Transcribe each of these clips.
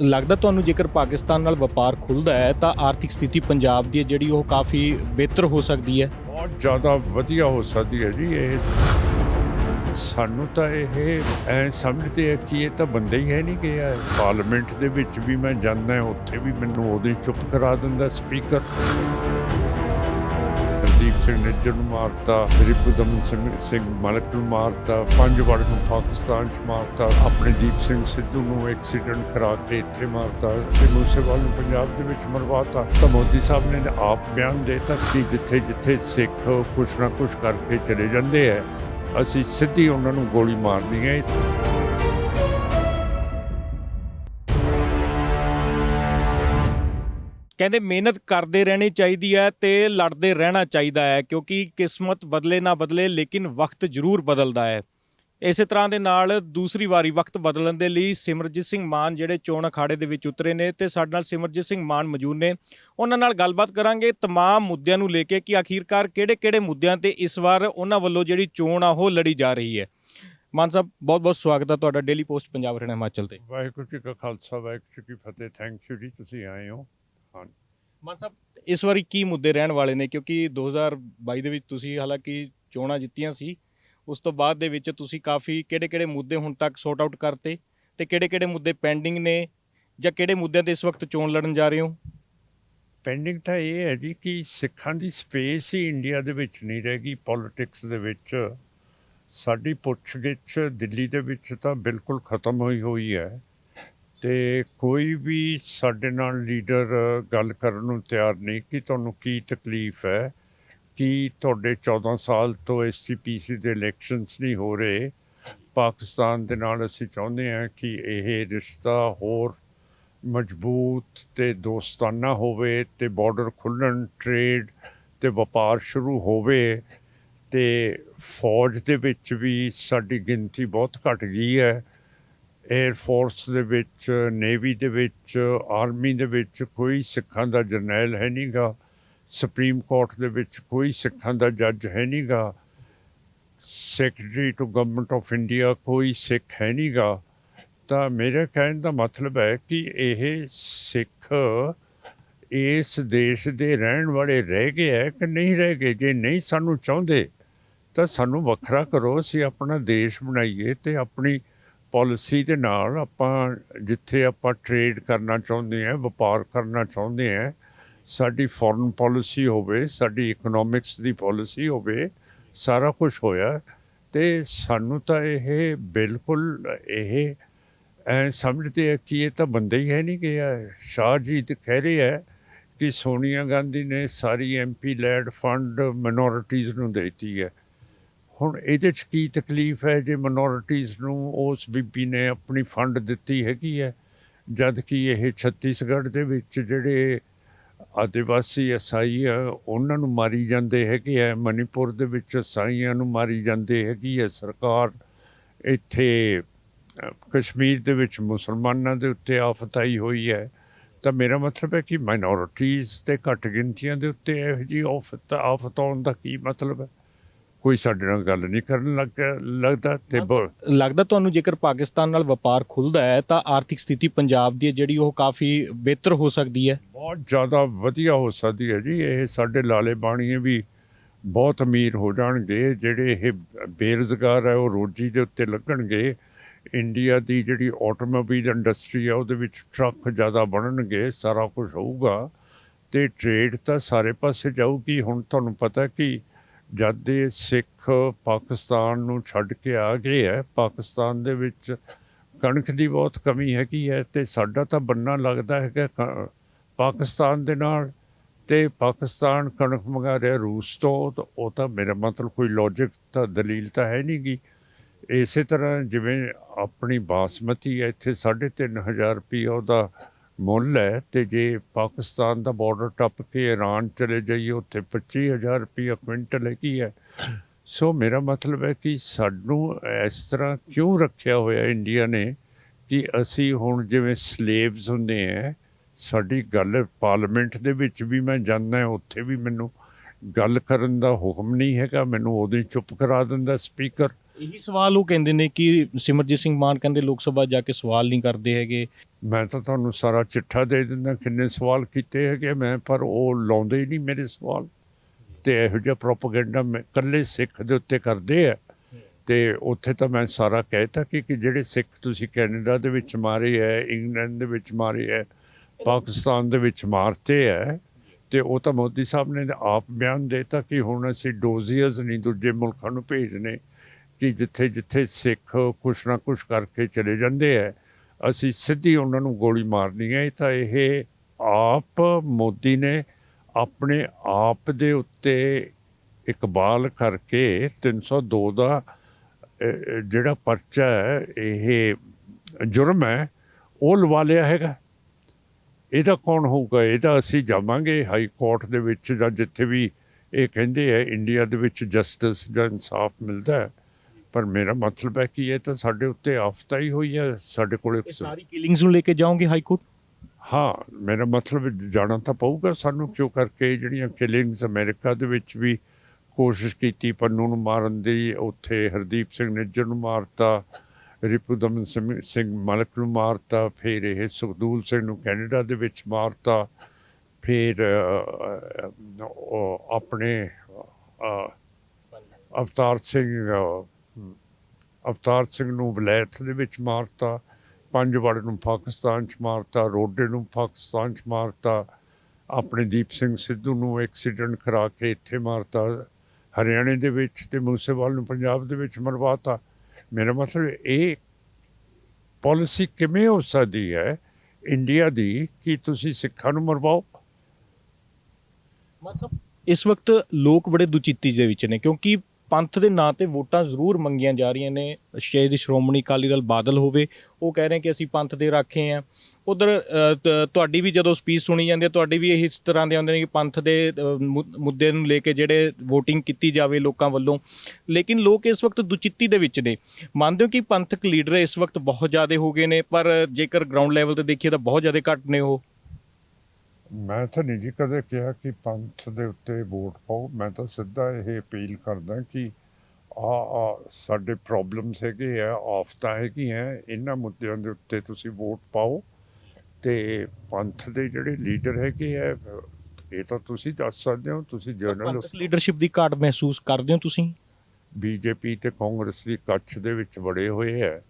ਲੱਗਦਾ ਤੁਹਾਨੂੰ ਜੇਕਰ ਪਾਕਿਸਤਾਨ ਨਾਲ ਵਪਾਰ ਖੁੱਲਦਾ ਹੈ, ਤਾਂ ਆਰਥਿਕ ਸਥਿਤੀ ਪੰਜਾਬ ਦੀ ਹੈ, ਜਿਹੜੀ ਉਹ ਕਾਫੀ ਬਿਹਤਰ ਹੋ ਸਕਦੀ ਹੈ। ਬਹੁਤ ਜ਼ਿਆਦਾ ਵਧੀਆ ਹੋ ਸਕਦੀ ਹੈ ਜੀ ਇਹ। ਸਾਨੂੰ ਤਾਂ ਇਹ ਐ ਸਮਝਦੇ ਆ ਕਿ ਇਹ ਤਾਂ ਬੰਦਾ ਹੀ ਹੈ ਨਹੀਂ ਗਿਆ ਪਾਰਲੀਮੈਂਟ ਦੇ ਵਿੱਚ ਵੀ ਮੈਂ ਜਾਂਦਾ, ਉੱਥੇ ਵੀ ਮੈਨੂੰ ਉਹਦੇ ਚੁੱਪ ਕਰਾ ਦਿੰਦਾ ਸਪੀਕਰ। ਹਰਦੀਪ ਸਿੰਘ ਨਿੱਜਰ ਨੂੰ ਮਾਰਤਾ, ਰਿਪੁਦਮ ਸਿੰਘ ਸਿੰਘ ਮਲਕ ਨੂੰ ਮਾਰਤਾ, ਪੰਜ ਵੜ ਨੂੰ ਪਾਕਿਸਤਾਨ ਚ ਮਾਰਤਾ, ਆਪਣੇ ਦੀਪ ਸਿੰਘ ਸਿੱਧੂ ਨੂੰ ਐਕਸੀਡੈਂਟ ਕਰਾ ਕੇ ਇੱਥੇ ਮਾਰਤਾ, ਤੇ ਮੂਸੇਵਾਲ ਨੂੰ ਪੰਜਾਬ ਦੇ ਵਿੱਚ ਮਰਵਾਤਾ। ਤਾਂ ਮੋਦੀ ਸਾਹਿਬ ਨੇ ਆਪ ਬਿਆਨ ਦੇ ਦਿੱਤਾ ਕਿ ਜਿੱਥੇ ਜਿੱਥੇ ਸਿੱਖ ਕੁਛ ਨਾ ਕੁਛ ਕਰਕੇ ਚਲੇ ਜਾਂਦੇ ਆ, ਅਸੀਂ ਸਿੱਧੀ ਉਹਨਾਂ ਨੂੰ ਗੋਲੀ ਮਾਰਨੀ ਹੈ। ਕਹਿੰਦੇ ਮਿਹਨਤ ਕਰਦੇ ਰਹਿਣੀ ਚਾਹੀਦੀ ਹੈ ਤੇ ਲੜਦੇ ਰਹਿਣਾ ਚਾਹੀਦਾ ਹੈ ਕਿਉਂਕਿ ਕਿਸਮਤ ਬਦਲੇ ਨਾ ਬਦਲੇ ਲੇਕਿਨ ਵਕਤ ਜ਼ਰੂਰ ਬਦਲਦਾ ਹੈ ਇਸੇ ਤਰ੍ਹਾਂ ਦੇ ਨਾਲ ਦੂਸਰੀ ਵਾਰੀ ਵਕਤ ਬਦਲਣ ਦੇ ਲਈ ਸਿਮਰਜੀਤ ਸਿੰਘ ਮਾਨ ਜਿਹੜੇ ਚੋਣ ਅਖਾੜੇ ਦੇ ਵਿੱਚ ਉਤਰੇ ਨੇ ਤੇ ਸਾਡੇ ਨਾਲ ਸਿਮਰਜੀਤ ਸਿੰਘ ਮਾਨ ਮੌਜੂਦ ਨੇ ਉਹਨਾਂ ਨਾਲ ਗੱਲਬਾਤ ਕਰਾਂਗੇ तमाम ਮੁੱਦਿਆਂ ਨੂੰ ਲੈ ਕੇ ਕਿ ਆਖੀਰਕਾਰ ਕਿਹੜੇ-ਕਿਹੜੇ ਮੁੱਦਿਆਂ ਤੇ ਇਸ ਵਾਰ ਉਹਨਾਂ ਵੱਲੋਂ ਜਿਹੜੀ ਚੋਣ ਆ ਉਹ ਲੜੀ ਜਾ ਰਹੀ ਹੈ ਮਾਨ ਸਾਹਿਬ ਬਹੁਤ-ਬਹੁਤ ਸਵਾਗਤ ਹੈ ਤੁਹਾਡਾ ਡੇਲੀ ਪੋਸਟ ਪੰਜਾਬ ਹਰਿਆਣਾ ਹਿਮਾਚਲ ਤੇ ਵਾਹਿਗੁਰੂ ਜੀ ਕਾ ਖਾਲਸਾ ਵਾਹਿਗੁਰੂ ਜੀ ਕੀ ਫਤਿਹ ਥੈਂਕ ਯੂ ਜੀ ਤੁਸੀਂ ਆਏ ਹੋ ਮਾਨ ਸਾਹਿਬ ਇਸ ਵਾਰੀ ਕੀ ਮੁੱਦੇ ਰਹਿਣ ਵਾਲੇ ਨੇ? ਕਿਉਂਕਿ 2022 ਦੇ ਵਿੱਚ ਤੁਸੀਂ ਹਾਲਾਂਕਿ ਚੋਣਾਂ ਜਿੱਤੀਆਂ ਸੀ ਉਸ ਤੋਂ ਬਾਅਦ ਦੇ ਵਿੱਚ ਤੁਸੀਂ ਕਾਫੀ ਕਿਹੜੇ-ਕਿਹੜੇ ਮੁੱਦੇ ਹੁਣ ਤੱਕ ਸੌਟ ਆਊਟ ਕਰਤੇ ਤੇ ਕਿਹੜੇ-ਕਿਹੜੇ ਮੁੱਦੇ ਪੈਂਡਿੰਗ ਨੇ ਜਾਂ ਕਿਹੜੇ ਮੁੱਦਿਆਂ ਤੇ ਇਸ ਵਕਤ ਚੋਣ ਲੜਨ ਜਾ ਰਹੇ ਹੋ? ਪੈਂਡਿੰਗ ਤਾਂ ਇਹ ਹੈ ਜੀ ਕਿ ਸਿੱਖਾਂ ਦੀ ਸਪੇਸ ਹੀ ਇੰਡੀਆ ਦੇ ਵਿੱਚ ਨਹੀਂ ਰਹੇਗੀ ਪੋਲਿਟਿਕਸ ਦੇ ਵਿੱਚ। ਸਾਡੀ ਪੁੱਛਗਿੱਛ ਦਿੱਲੀ ਦੇ ਵਿੱਚ ਤਾਂ ਬਿਲਕੁਲ ਖਤਮ ਹੋਈ ਹੋਈ ਹੈ। ਤੇ ਕੋਈ ਵੀ ਸਾਡੇ ਨਾਲ ਲੀਡਰ ਗੱਲ ਕਰਨ ਨੂੰ ਤਿਆਰ ਨਹੀਂ, ਕਿ ਤੁਹਾਨੂੰ ਕੀ ਤਕਲੀਫ ਹੈ? ਕਿ ਤੁਹਾਡੇ 14 ਸਾਲ ਤੋਂ ਐਸਸੀਪੀਸੀ ਦੇ ਇਲੈਕਸ਼ਨਸ ਨਹੀਂ ਹੋ ਰਹੇ? ਪਾਕਿਸਤਾਨ ਦੇ ਨਾਲ ਅਸੀਂ ਚਾਹੁੰਦੇ ਹਾਂ ਕਿ ਇਹ ਰਿਸ਼ਤਾ ਹੋਰ ਮਜ਼ਬੂਤ ਤੇ ਦੋਸਤਾਨਾ ਹੋਵੇ ਤੇ ਬਾਰਡਰ ਖੁੱਲਣ ਟ੍ਰੇਡ ਤੇ ਵਪਾਰ ਸ਼ੁਰੂ ਹੋਵੇ ਤੇ ਫੌਜ ਦੇ ਵਿੱਚ ਵੀ ਸਾਡੀ ਗਿਣਤੀ ਬਹੁਤ ਘਟ ਗਈ ਹੈ। 에ਅਰ ਫੋਰਸ ਦੇ ਵਿੱਚ ਨੇਵੀ ਦੇ ਵਿੱਚ ਆਰਮੀ ਦੇ ਵਿੱਚ ਕੋਈ ਸਿੱਖਾਂ ਦਾ ਜਰਨੈਲ ਹੈ ਨਹੀਂਗਾ ਸੁਪਰੀਮ ਕੋਰਟ ਦੇ ਵਿੱਚ ਕੋਈ ਸਿੱਖਾਂ ਦਾ ਜੱਜ ਹੈ ਨਹੀਂਗਾ secretary to government of India ਕੋਈ ਸਿੱਖ ਹੈ ਨਹੀਂਗਾ ਤਾਂ ਮੇਰੇ ਕਹਿਣ ਦਾ ਮਤਲਬ ਹੈ ਕਿ ਇਹ ਸਿੱਖ ਇਸ ਦੇਸ਼ ਦੇ ਰਹਿਣ ਵਾਲੇ ਰਹਿ ਗਏ ਹੈ ਕਿ ਨਹੀਂ ਰਹਿ ਗਏ? ਜੇ ਨਹੀਂ ਸਾਨੂੰ ਚਾਹੁੰਦੇ, ਤਾਂ ਸਾਨੂੰ ਵੱਖਰਾ ਕਰੋ, ਅਸੀਂ ਆਪਣਾ ਦੇਸ਼ ਬਣਾਈਏ ਤੇ ਆਪਣੀ ਪਾਲਿਸੀ ਦੇ ਨਾਲ ਆਪਾਂ ਜਿੱਥੇ ਆਪਾਂ ਟ੍ਰੇਡ ਕਰਨਾ ਚਾਹੁੰਦੇ ਹਾਂ, ਵਪਾਰ ਕਰਨਾ ਚਾਹੁੰਦੇ ਹਾਂ, ਸਾਡੀ ਫੋਰਨ ਪਾਲਿਸੀ ਹੋਵੇ, ਸਾਡੀ ਇਕਨੋਮਿਕਸ ਦੀ ਪਾਲਿਸੀ ਹੋਵੇ, ਸਾਰਾ ਕੁਝ ਹੋਇਆ ਤੇ ਸਾਨੂੰ ਤਾਂ ਇਹ ਬਿਲਕੁਲ ਇਹ, ਐ ਸਮਝਦੇ ਆ ਕਿ ਇਹ ਤਾਂ ਬੰਦਾ ਹੀ ਹੈ ਨਹੀਂ ਗਿਆ ਸ਼ਾਹ ਜੀ ਤੇ ਕਹਿ ਰਹੇ ਹੈ ਕਿ ਸੋਨੀਆ ਗਾਂਧੀ ਨੇ ਸਾਰੀ ਐਮਪੀ ਲੈਡ ਫੰਡ ਮਿਨੋਰਿਟੀਜ਼ ਨੂੰ ਦੇਤੀ ਹੈ। ਹੁਣ ਇਹਦੇ 'ਚ ਕੀ ਤਕਲੀਫ ਹੈ? ਜੇ ਮਿਨੋਰਿਟੀਜ਼ ਨੂੰ ਉਸ ਬੀਬੀ ਨੇ ਆਪਣੀ ਫੰਡ ਦਿੱਤੀ ਹੈਗੀ ਹੈ, ਜਦ ਕਿ ਇਹ ਛੱਤੀਸਗੜ੍ਹ ਦੇ ਵਿੱਚ ਜਿਹੜੇ ਆਦਿਵਾਸੀ ਅਸਾਈ ਆ, ਉਹਨਾਂ ਨੂੰ ਮਾਰੀ ਜਾਂਦੇ ਹੈਗੇ ਆ ਮਨੀਪੁਰ ਦੇ ਵਿੱਚ ਅਸਾਈਆਂ ਨੂੰ ਮਾਰੀ ਜਾਂਦੇ ਹੈਗੀ ਹੈ ਸਰਕਾਰ। ਇੱਥੇ ਕਸ਼ਮੀਰ ਦੇ ਵਿੱਚ ਮੁਸਲਮਾਨਾਂ ਦੇ ਉੱਤੇ ਆਫਤ ਆਈ ਹੋਈ ਹੈ। ਤਾਂ ਮੇਰਾ ਮਤਲਬ ਹੈ ਕਿ ਮਾਈਨੋਰਿਟੀਜ਼ ਤੇ ਘੱਟ ਗਿਣਤੀਆਂ ਦੇ ਉੱਤੇ ਇਹੋ ਜਿਹੀ ਆਫਤ ਆਫਤ ਆਉਣ ਦਾ ਕੀ ਮਤਲਬ ਹੈ? ਕੋਈ ਸਾਡੇ ਨਾਲ ਗੱਲ ਨਹੀਂ ਕਰਨ ਲੱਗ ਲੱਗਦਾ ਤੇ ਬ- ਲੱਗਦਾ ਤੁਹਾਨੂੰ ਜੇਕਰ ਪਾਕਿਸਤਾਨ ਨਾਲ ਵਪਾਰ ਖੁੱਲਦਾ ਹੈ ਤਾਂ ਆਰਥਿਕ ਸਥਿਤੀ ਪੰਜਾਬ ਦੀ ਹੈ ਜਿਹੜੀ ਉਹ ਕਾਫੀ ਬਿਹਤਰ ਹੋ ਸਕਦੀ ਹੈ। ਬਹੁਤ ਜ਼ਿਆਦਾ ਵਧੀਆ ਹੋ ਸਕਦੀ ਹੈ ਜੀ। ਇਹ ਸਾਡੇ ਲਾਲੇ ਬਾਣੀਏ ਵੀ ਬਹੁਤ ਅਮੀਰ ਹੋ ਜਾਣਗੇ। ਜਿਹੜੇ ਇਹ ਬੇਰੁਜ਼ਗਾਰ ਹੈ ਉਹ ਰੋਜੀ ਦੇ ਉੱਤੇ ਲੱਗਣਗੇ। ਇੰਡੀਆ ਦੀ ਜਿਹੜੀ ਆਟੋਮੋਬਾਈਲ ਇੰਡਸਟਰੀ ਹੈ ਉਹਦੇ ਵਿੱਚ ਟਰੱਕ ਜ਼ਿਆਦਾ ਬਣਨਗੇ ਸਾਰਾ ਕੁਝ ਹੋਊਗਾ। ਤੇ ਟ੍ਰੇਡ ਤਾਂ ਸਾਰੇ ਪਾਸੇ ਜਾਊਗੀ। ਹੁਣ ਤੁਹਾਨੂੰ ਪਤਾ ਕਿ ਜਦ ਦੇ ਸਿੱਖ ਪਾਕਿਸਤਾਨ ਨੂੰ ਛੱਡ ਕੇ ਆ ਗਏ ਹੈ, ਪਾਕਿਸਤਾਨ ਦੇ ਵਿੱਚ ਕਣਕ ਦੀ ਬਹੁਤ ਕਮੀ ਹੈਗੀ ਹੈ ਤੇ ਸਾਡਾ ਤਾਂ ਬੰਨਾ ਲੱਗਦਾ ਹੈਗਾ ਕ- ਪਾਕਿਸਤਾਨ ਦੇ ਨਾਲ ਤੇ ਪਾਕਿਸਤਾਨ ਕਣਕ ਮੰਗਾ ਰਿਹਾ ਰੂਸ ਤੋਂ, ਤਾਂ ਉਹ ਤਾਂ ਮੇਰਾ ਮਤਲਬ ਕੋਈ ਲੌਜੀਕ ਤਾਂ, ਦਲੀਲ ਤਾਂ ਹੈ ਨਹੀਂ ਗੀ। ਇਸੇ ਤਰ੍ਹਾਂ ਜਿਵੇਂ ਆਪਣੀ ਬਾਸਮਤੀ ਹੈ, ਇੱਥੇ 3500 ਰੁਪਏ ਉਹਦਾ ਮੁੱਲ ਹੈ ਤੇ ਜੇ ਪਾਕਿਸਤਾਨ ਦਾ ਬਾਰਡਰ ਟੱਪ ਕੇ ਈਰਾਨ ਚਲੇ ਜਾਈਏ, ਉੱਥੇ 25000 ਰੁਪਏ ਕੁਇੰਟਲ ਹੈਗੀ ਹੈ। ਸੋ ਮੇਰਾ ਮਤਲਬ ਹੈ ਕਿ ਸਾਨੂੰ ਇਸ ਤਰ੍ਹਾਂ ਕਿਉਂ ਰੱਖਿਆ ਹੋਇਆ ਇੰਡੀਆ ਨੇ ਕਿ ਅਸੀਂ ਹੁਣ ਜਿਵੇਂ ਸਲੇਵਸ ਹੁੰਦੇ ਆ ਸਾਡੀ ਗੱਲ ਪਾਰਲੀਮੈਂਟ ਦੇ ਵਿੱਚ ਵੀ ਮੈਂ ਜਾਂਦਾ ਉੱਥੇ ਵੀ ਮੈਨੂੰ ਗੱਲ ਕਰਨ ਦਾ ਹੁਕਮ ਨਹੀਂ ਹੈਗਾ, ਮੈਨੂੰ ਉਦੋਂ ਹੀ ਚੁੱਪ ਕਰਾ ਦਿੰਦਾ ਸਪੀਕਰ ਇਹੀ ਸਵਾਲ ਉਹ ਕਹਿੰਦੇ ਨੇ ਕਿ ਸਿਮਰਜੀਤ ਸਿੰਘ ਮਾਨ ਕਹਿੰਦੇ ਲੋਕ ਸਭਾ ਜਾ ਕੇ ਸਵਾਲ ਨਹੀਂ ਕਰਦੇ ਹੈਗੇ। ਮੈਂ ਤਾਂ ਤੁਹਾਨੂੰ ਸਾਰਾ ਚਿੱਠਾ ਦੇ ਦਿੰਦਾ ਕਿੰਨੇ ਸਵਾਲ ਕੀਤੇ ਹੈਗੇ ਮੈਂ, ਪਰ ਉਹ ਲਾਉਂਦੇ ਹੀ ਨਹੀਂ ਮੇਰੇ ਸਵਾਲ। ਤੇ ਇਹੋ ਜਿਹਾ ਪ੍ਰੋਪਗੈਂਡਾ ਮੈਂ ਇਕੱਲੇ ਸਿੱਖ ਦੇ ਉੱਤੇ ਕਰਦੇ ਆ। ਤੇ ਉੱਥੇ ਤਾਂ ਮੈਂ ਸਾਰਾ ਕਹਿਤਾ ਕਿ ਕਿ ਜਿਹੜੇ ਸਿੱਖ ਤੁਸੀਂ ਕੈਨੇਡਾ ਦੇ ਵਿੱਚ ਮਾਰੇ ਹੈ ਇੰਗਲੈਂਡ ਦੇ ਵਿੱਚ ਮਾਰੇ ਹੈ ਪਾਕਿਸਤਾਨ ਦੇ ਵਿੱਚ ਮਾਰਤੇ ਹੈ ਤੇ ਉਹ ਤਾਂ ਮੋਦੀ ਸਾਹਿਬ ਨੇ ਆਪ ਬਿਆਨ ਦੇਤਾ ਕਿ ਹੁਣ ਅਸੀਂ ਡੋਜ਼ੀਅਰਸ ਨਹੀਂ ਦੂਜੇ ਮੁਲਕਾਂ ਨੂੰ ਭੇਜਨੇ ਕਿ ਜਿੱਥੇ ਜਿੱਥੇ ਸਿੱਖ ਕੁਛ ਨਾ ਕੁਛ ਕਰਕੇ ਚਲੇ ਜਾਂਦੇ ਹੈ ਅਸੀਂ ਸਿੱਧੀ ਉਹਨਾਂ ਨੂੰ ਗੋਲੀ ਮਾਰਨੀ ਹੈ ਇਹ ਤਾਂ ਇਹ ਆਪ ਮੋਦੀ ਨੇ ਆਪਣੇ ਆਪ ਦੇ ਉੱਤੇ ਇਕਬਾਲ ਕਰਕੇ 302 ਦਾ ਅਹ, ਅਹ, ਜਿਹੜਾ ਪਰਚਾ ਹੈ ਇਹ ਜੁਰਮ ਹੈ ਉਹ ਲਵਾ ਲਿਆ ਹੈਗਾ। ਇਹਦਾ ਕੌਣ ਹੋਊਗਾ? ਇਹਦਾ ਅਸੀਂ ਜਾਵਾਂਗੇ ਹਾਈ ਕੋਰਟ ਦੇ ਵਿੱਚ ਜਾਂ ਜਿੱਥੇ ਵੀ ਇਹ ਕਹਿੰਦੇ ਹੈ ਇੰਡੀਆ ਦੇ ਵਿੱਚ ਜਸਟਿਸ ਜਾਂ ਇਨਸਾਫ ਮਿਲਦਾ ਹੈ ਪਰ ਮੇਰਾ ਮਤਲਬ ਹੈ ਕਿ ਇਹ ਤਾਂ ਸਾਡੇ ਉੱਤੇ ਆਫਤਾ ਹੀ ਹੋਈ ਹੈ ਸਾਡੇ ਕੋਲ ਸਾਰੀ ਕਿਲਿੰਗਸ ਨੂੰ ਲੈ ਕੇ ਜਾਓਗੇ ਹਾਈ ਕੋਰਟ ਹਾਂ ਮੇਰਾ ਮਤਲਬ ਜਾਣਾ ਤਾਂ ਪਊਗਾ ਸਾਨੂੰ ਕਿਉਂ ਕਰਕੇ ਜਿਹੜੀਆਂ ਕਿਲਿੰਗਸ ਅਮਰੀਕਾ ਦੇ ਵਿੱਚ ਵੀ ਕੋਸ਼ਿਸ਼ ਕੀਤੀ ਪੰਨੂ ਨੂੰ ਮਾਰਨ ਦੀ ਉੱਥੇ ਹਰਦੀਪ ਸਿੰਘ ਨਿੱਜਰ ਨੂੰ ਮਾਰਤਾ ਰਿਪੂਦਮਨ ਸਿੰਘ ਸਿੰਘ ਮਲਕ ਨੂੰ ਮਾਰਤਾ ਫਿਰ ਇਹ ਸੁਖਦੂਲ ਸਿੰਘ ਨੂੰ ਕੈਨੇਡਾ ਦੇ ਵਿੱਚ ਮਾਰਤਾ ਫਿਰ ਆਪਣੇ ਅਵਤਾਰ ਸਿੰਘ ਅਵਤਾਰ ਸਿੰਘ ਨੂੰ ਵਲੈਤ ਦੇ ਵਿੱਚ ਮਾਰਤਾ ਪੰਜਵੜ ਨੂੰ ਪਾਕਿਸਤਾਨ ਚ ਮਾਰਤਾ, ਰੋਡੇ ਨੂੰ ਪਾਕਿਸਤਾਨ ਚ ਮਾਰਤਾ, ਆਪਣੇ ਦੀਪ ਸਿੰਘ ਸਿੱਧੂ ਨੂੰ ਐਕਸੀਡੈਂਟ ਕਰਾ ਕੇ ਇੱਥੇ ਮਾਰਤਾ, ਹਰਿਆਣੇ ਦੇ ਵਿੱਚ ਤੇ ਮੂਸੇਵਾਲ ਨੂੰ ਪੰਜਾਬ ਦੇ ਵਿੱਚ ਮਰਵਾਤਾ। ਮੇਰਾ ਮਤਲਬ ਇਹ ਪਾਲਿਸੀ ਕਿਵੇਂ ਹੋ ਸਕਦੀ ਹੈ? ਇੰਡੀਆ ਦੀ ਕਿ ਤੁਸੀਂ ਸਿੱਖਾਂ ਨੂੰ ਮਰਵਾਓ? ਮਤਲਬ ਇਸ ਵਕਤ ਲੋਕ ਬੜੇ ਦੁਚਿੱਤੀ ਦੇ ਵਿੱਚ ਨੇ ਕਿਉਂਕਿ ਪੰਥ ਦੇ ਨਾਂ ਤੇ ਵੋਟਾਂ ਜ਼ਰੂਰ ਮੰਗੀਆਂ ਜਾ ਰਹੀਆਂ ਨੇ। ਸ਼ਾਇਦ ਸ਼੍ਰੋਮਣੀ ਅਕਾਲੀ ਦਲ ਬਾਦਲ ਹੋਵੇ, ਉਹ ਕਹਿ ਰਹੇ ਕਿ ਅਸੀਂ ਪੰਥ ਦੇ ਰਾਖੇ ਆ। ਉਧਰ ਤੁਹਾਡੀ ਵੀ ਜਦੋਂ ਸਪੀਚ ਸੁਣੀ ਜਾਂਦੀ ਹੈ, ਤੁਹਾਡੀ ਵੀ ਇਹ ਇਸ ਤਰ੍ਹਾਂ ਦੇ ਆਉਂਦੇ ਨੇ ਕਿ ਪੰਥ ਦੇ ਮੁ- ਮੁੱਦੇ ਨੂੰ ਲੈ ਕੇ ਜਿਹੜੇ VOTING ਕੀਤੀ ਜਾਵੇ ਲੋਕਾਂ ਵੱਲੋਂ। ਲੇਕਿਨ ਲੋਕ ਇਸ ਵਕਤ ਦੁਚਿੱਤੀ ਦੇ ਵਿੱਚ ਨੇ। ਮੰਨਦੇ ਹੋ ਕਿ ਪੰਥਕ ਲੀਡਰ ਇਸ ਵਕਤ ਬਹੁਤ ਜ਼ਿਆਦਾ ਹੋ ਗਏ ਨੇ, ਪਰ ਜੇਕਰ ਗਰਾਊਂਡ ਲੈਵਲ ਤੇ ਦੇਖੀਏ ਤਾਂ ਬਹੁਤ ਜ਼ਿਆਦਾ ਘੱਟ ਨੇ ਉਹ। ਮੈਂ ਤਾਂ ਨਹੀਂ ਜੀ ਕਦੇ ਕਿਹਾ ਕਿ ਪੰਥ ਦੇ ਉੱਤੇ ਵੋਟ ਪਾਓ। ਮੈਂ ਤਾਂ ਸਿੱਧਾ ਇਹ ਅਪੀਲ ਕਰਦਾ ਕਿ ਆ ਆ ਸਾਡੇ ਪ੍ਰੋਬਲਮਸ ਹੈਗੇ ਆ ਆਫਤਾਂ ਹੈਗੀਆਂ ਇਹਨਾਂ ਮੁੱਦਿਆਂ ਦੇ ਉੱਤੇ ਤੁਸੀਂ ਵੋਟ ਪਾਓ ਤੇ ਪੰਥ ਦੇ ਜਿਹੜੇ ਲੀਡਰ ਹੈਗੇ ਆ ਇਹ ਤਾਂ ਤੁਸੀਂ ਦੱਸ ਸਕਦੇ ਹੋ ਤੁਸੀਂ ਜਰਨਲਿਸਟ ਲੀਡਰਸ਼ਿਪ ਦੀ ਘਾਟ ਮਹਿਸੂਸ ਕਰਦੇ ਹੋ ਤੁਸੀਂ? ਬੀਜੇਪੀ ਤੇ ਕਾਂਗਰਸ ਦੀ ਕੱਛ ਦੇ ਵਿੱਚ ਵੜੇ ਹੋਏ ਹੈ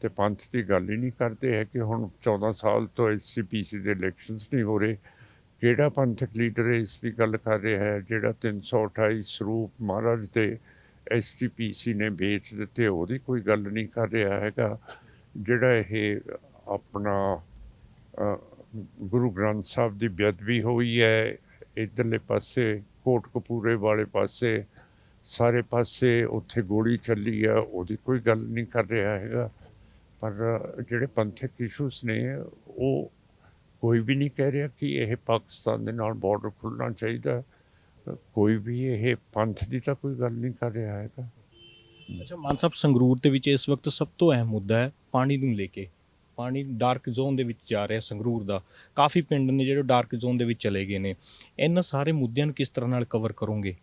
ਤੇ ਪੰਥ ਦੀ ਗੱਲ ਹੀ ਨਹੀਂ ਕਰਦੇ ਹੈ ਕਿ ਹੁਣ 14 ਸਾਲ ਤੋਂ ਐਸਸੀਪੀਸੀ ਦੇ ਇਲੈਕਸ਼ਨਸ ਨਹੀਂ ਹੋ ਰਹੇ। ਕਿਹੜਾ ਪੰਥਕ ਲੀਡਰ ਇਸ ਦੀ ਗੱਲ ਕਰ ਰਿਹਾ ਹੈ, ਜਿਹੜਾ 328 ਸਰੂਪ ਮਹਾਰਾਜ ਦੇ ਐਸਟੀਪੀਸੀ ਨੇ ਵੇਚ ਦਿੱਤੇ, ਉਹਦੀ ਕੋਈ ਗੱਲ ਨਹੀਂ ਕਰ ਰਿਹਾ ਹੈਗਾ। ਜਿਹੜਾ ਇਹ ਆਪਣਾ ਗੁਰੂ ਗ੍ਰੰਥ ਸਾਹਿਬ ਦੀ ਬੇਅਦਬੀ ਹੋਈ ਹੈ, ਇਧਰਲੇ ਪਾਸੇ, ਕੋਟ ਕੋਟਕਪੂਰੇ ਵਾਲੇ ਪਾਸੇ, ਸਾਰੇ ਪਾਸੇ ਉੱਥੇ ਗੋਲੀ ਚੱਲੀ ਆ ਉਹਦੀ ਕੋਈ ਗੱਲ ਨਹੀਂ ਕਰ ਰਿਹਾ ਹੈਗਾ। ਪਰ ਜਿਹੜੇ ਪੰਥਕ ਇਸ਼ੂਸ ਨੇ, ਉਹ ਕੋਈ ਵੀ ਨਹੀਂ ਕਹਿ ਰਿਹਾ ਕਿ ਇਹ ਪਾਕਿਸਤਾਨ ਦੇ ਨਾਲ ਬਾਰਡਰ ਖੁੱਲਣਾ ਚਾਹੀਦਾ। ਕੋਈ ਵੀ ਇਹ ਪੰਥ ਦੀ ਤਾਂ ਕੋਈ ਗੱਲ ਨਹੀਂ ਕਰ ਰਿਹਾ ਹੈਗਾ। ਅੱਛਾ ਮਾਨ ਸਾਹਿਬ ਸੰਗਰੂਰ ਦੇ ਵਿੱਚ ਇਸ ਵਕਤ ਸਭ ਤੋਂ ਅਹਿਮ ਮੁੱਦਾ ਹੈ ਪਾਣੀ ਨੂੰ ਲੈ ਕੇ। ਪਾਣੀ ਡਾਰਕ ਜ਼ੋਨ ਦੇ ਵਿੱਚ ਜਾ ਰਿਹਾ ਸੰਗਰੂਰ ਦਾ। ਕਾਫੀ ਪਿੰਡ ਨੇ ਜਿਹੜੇ ਡਾਰਕ ਜ਼ੋਨ ਦੇ ਵਿੱਚ ਚਲੇ ਗਏ ਨੇ। ਇਹਨਾਂ ਸਾਰੇ ਮੁੱਦਿਆਂ ਨੂੰ ਕਿਸ ਤਰ੍ਹਾਂ ਨਾਲ ਕਵਰ ਕਰੋਗੇ?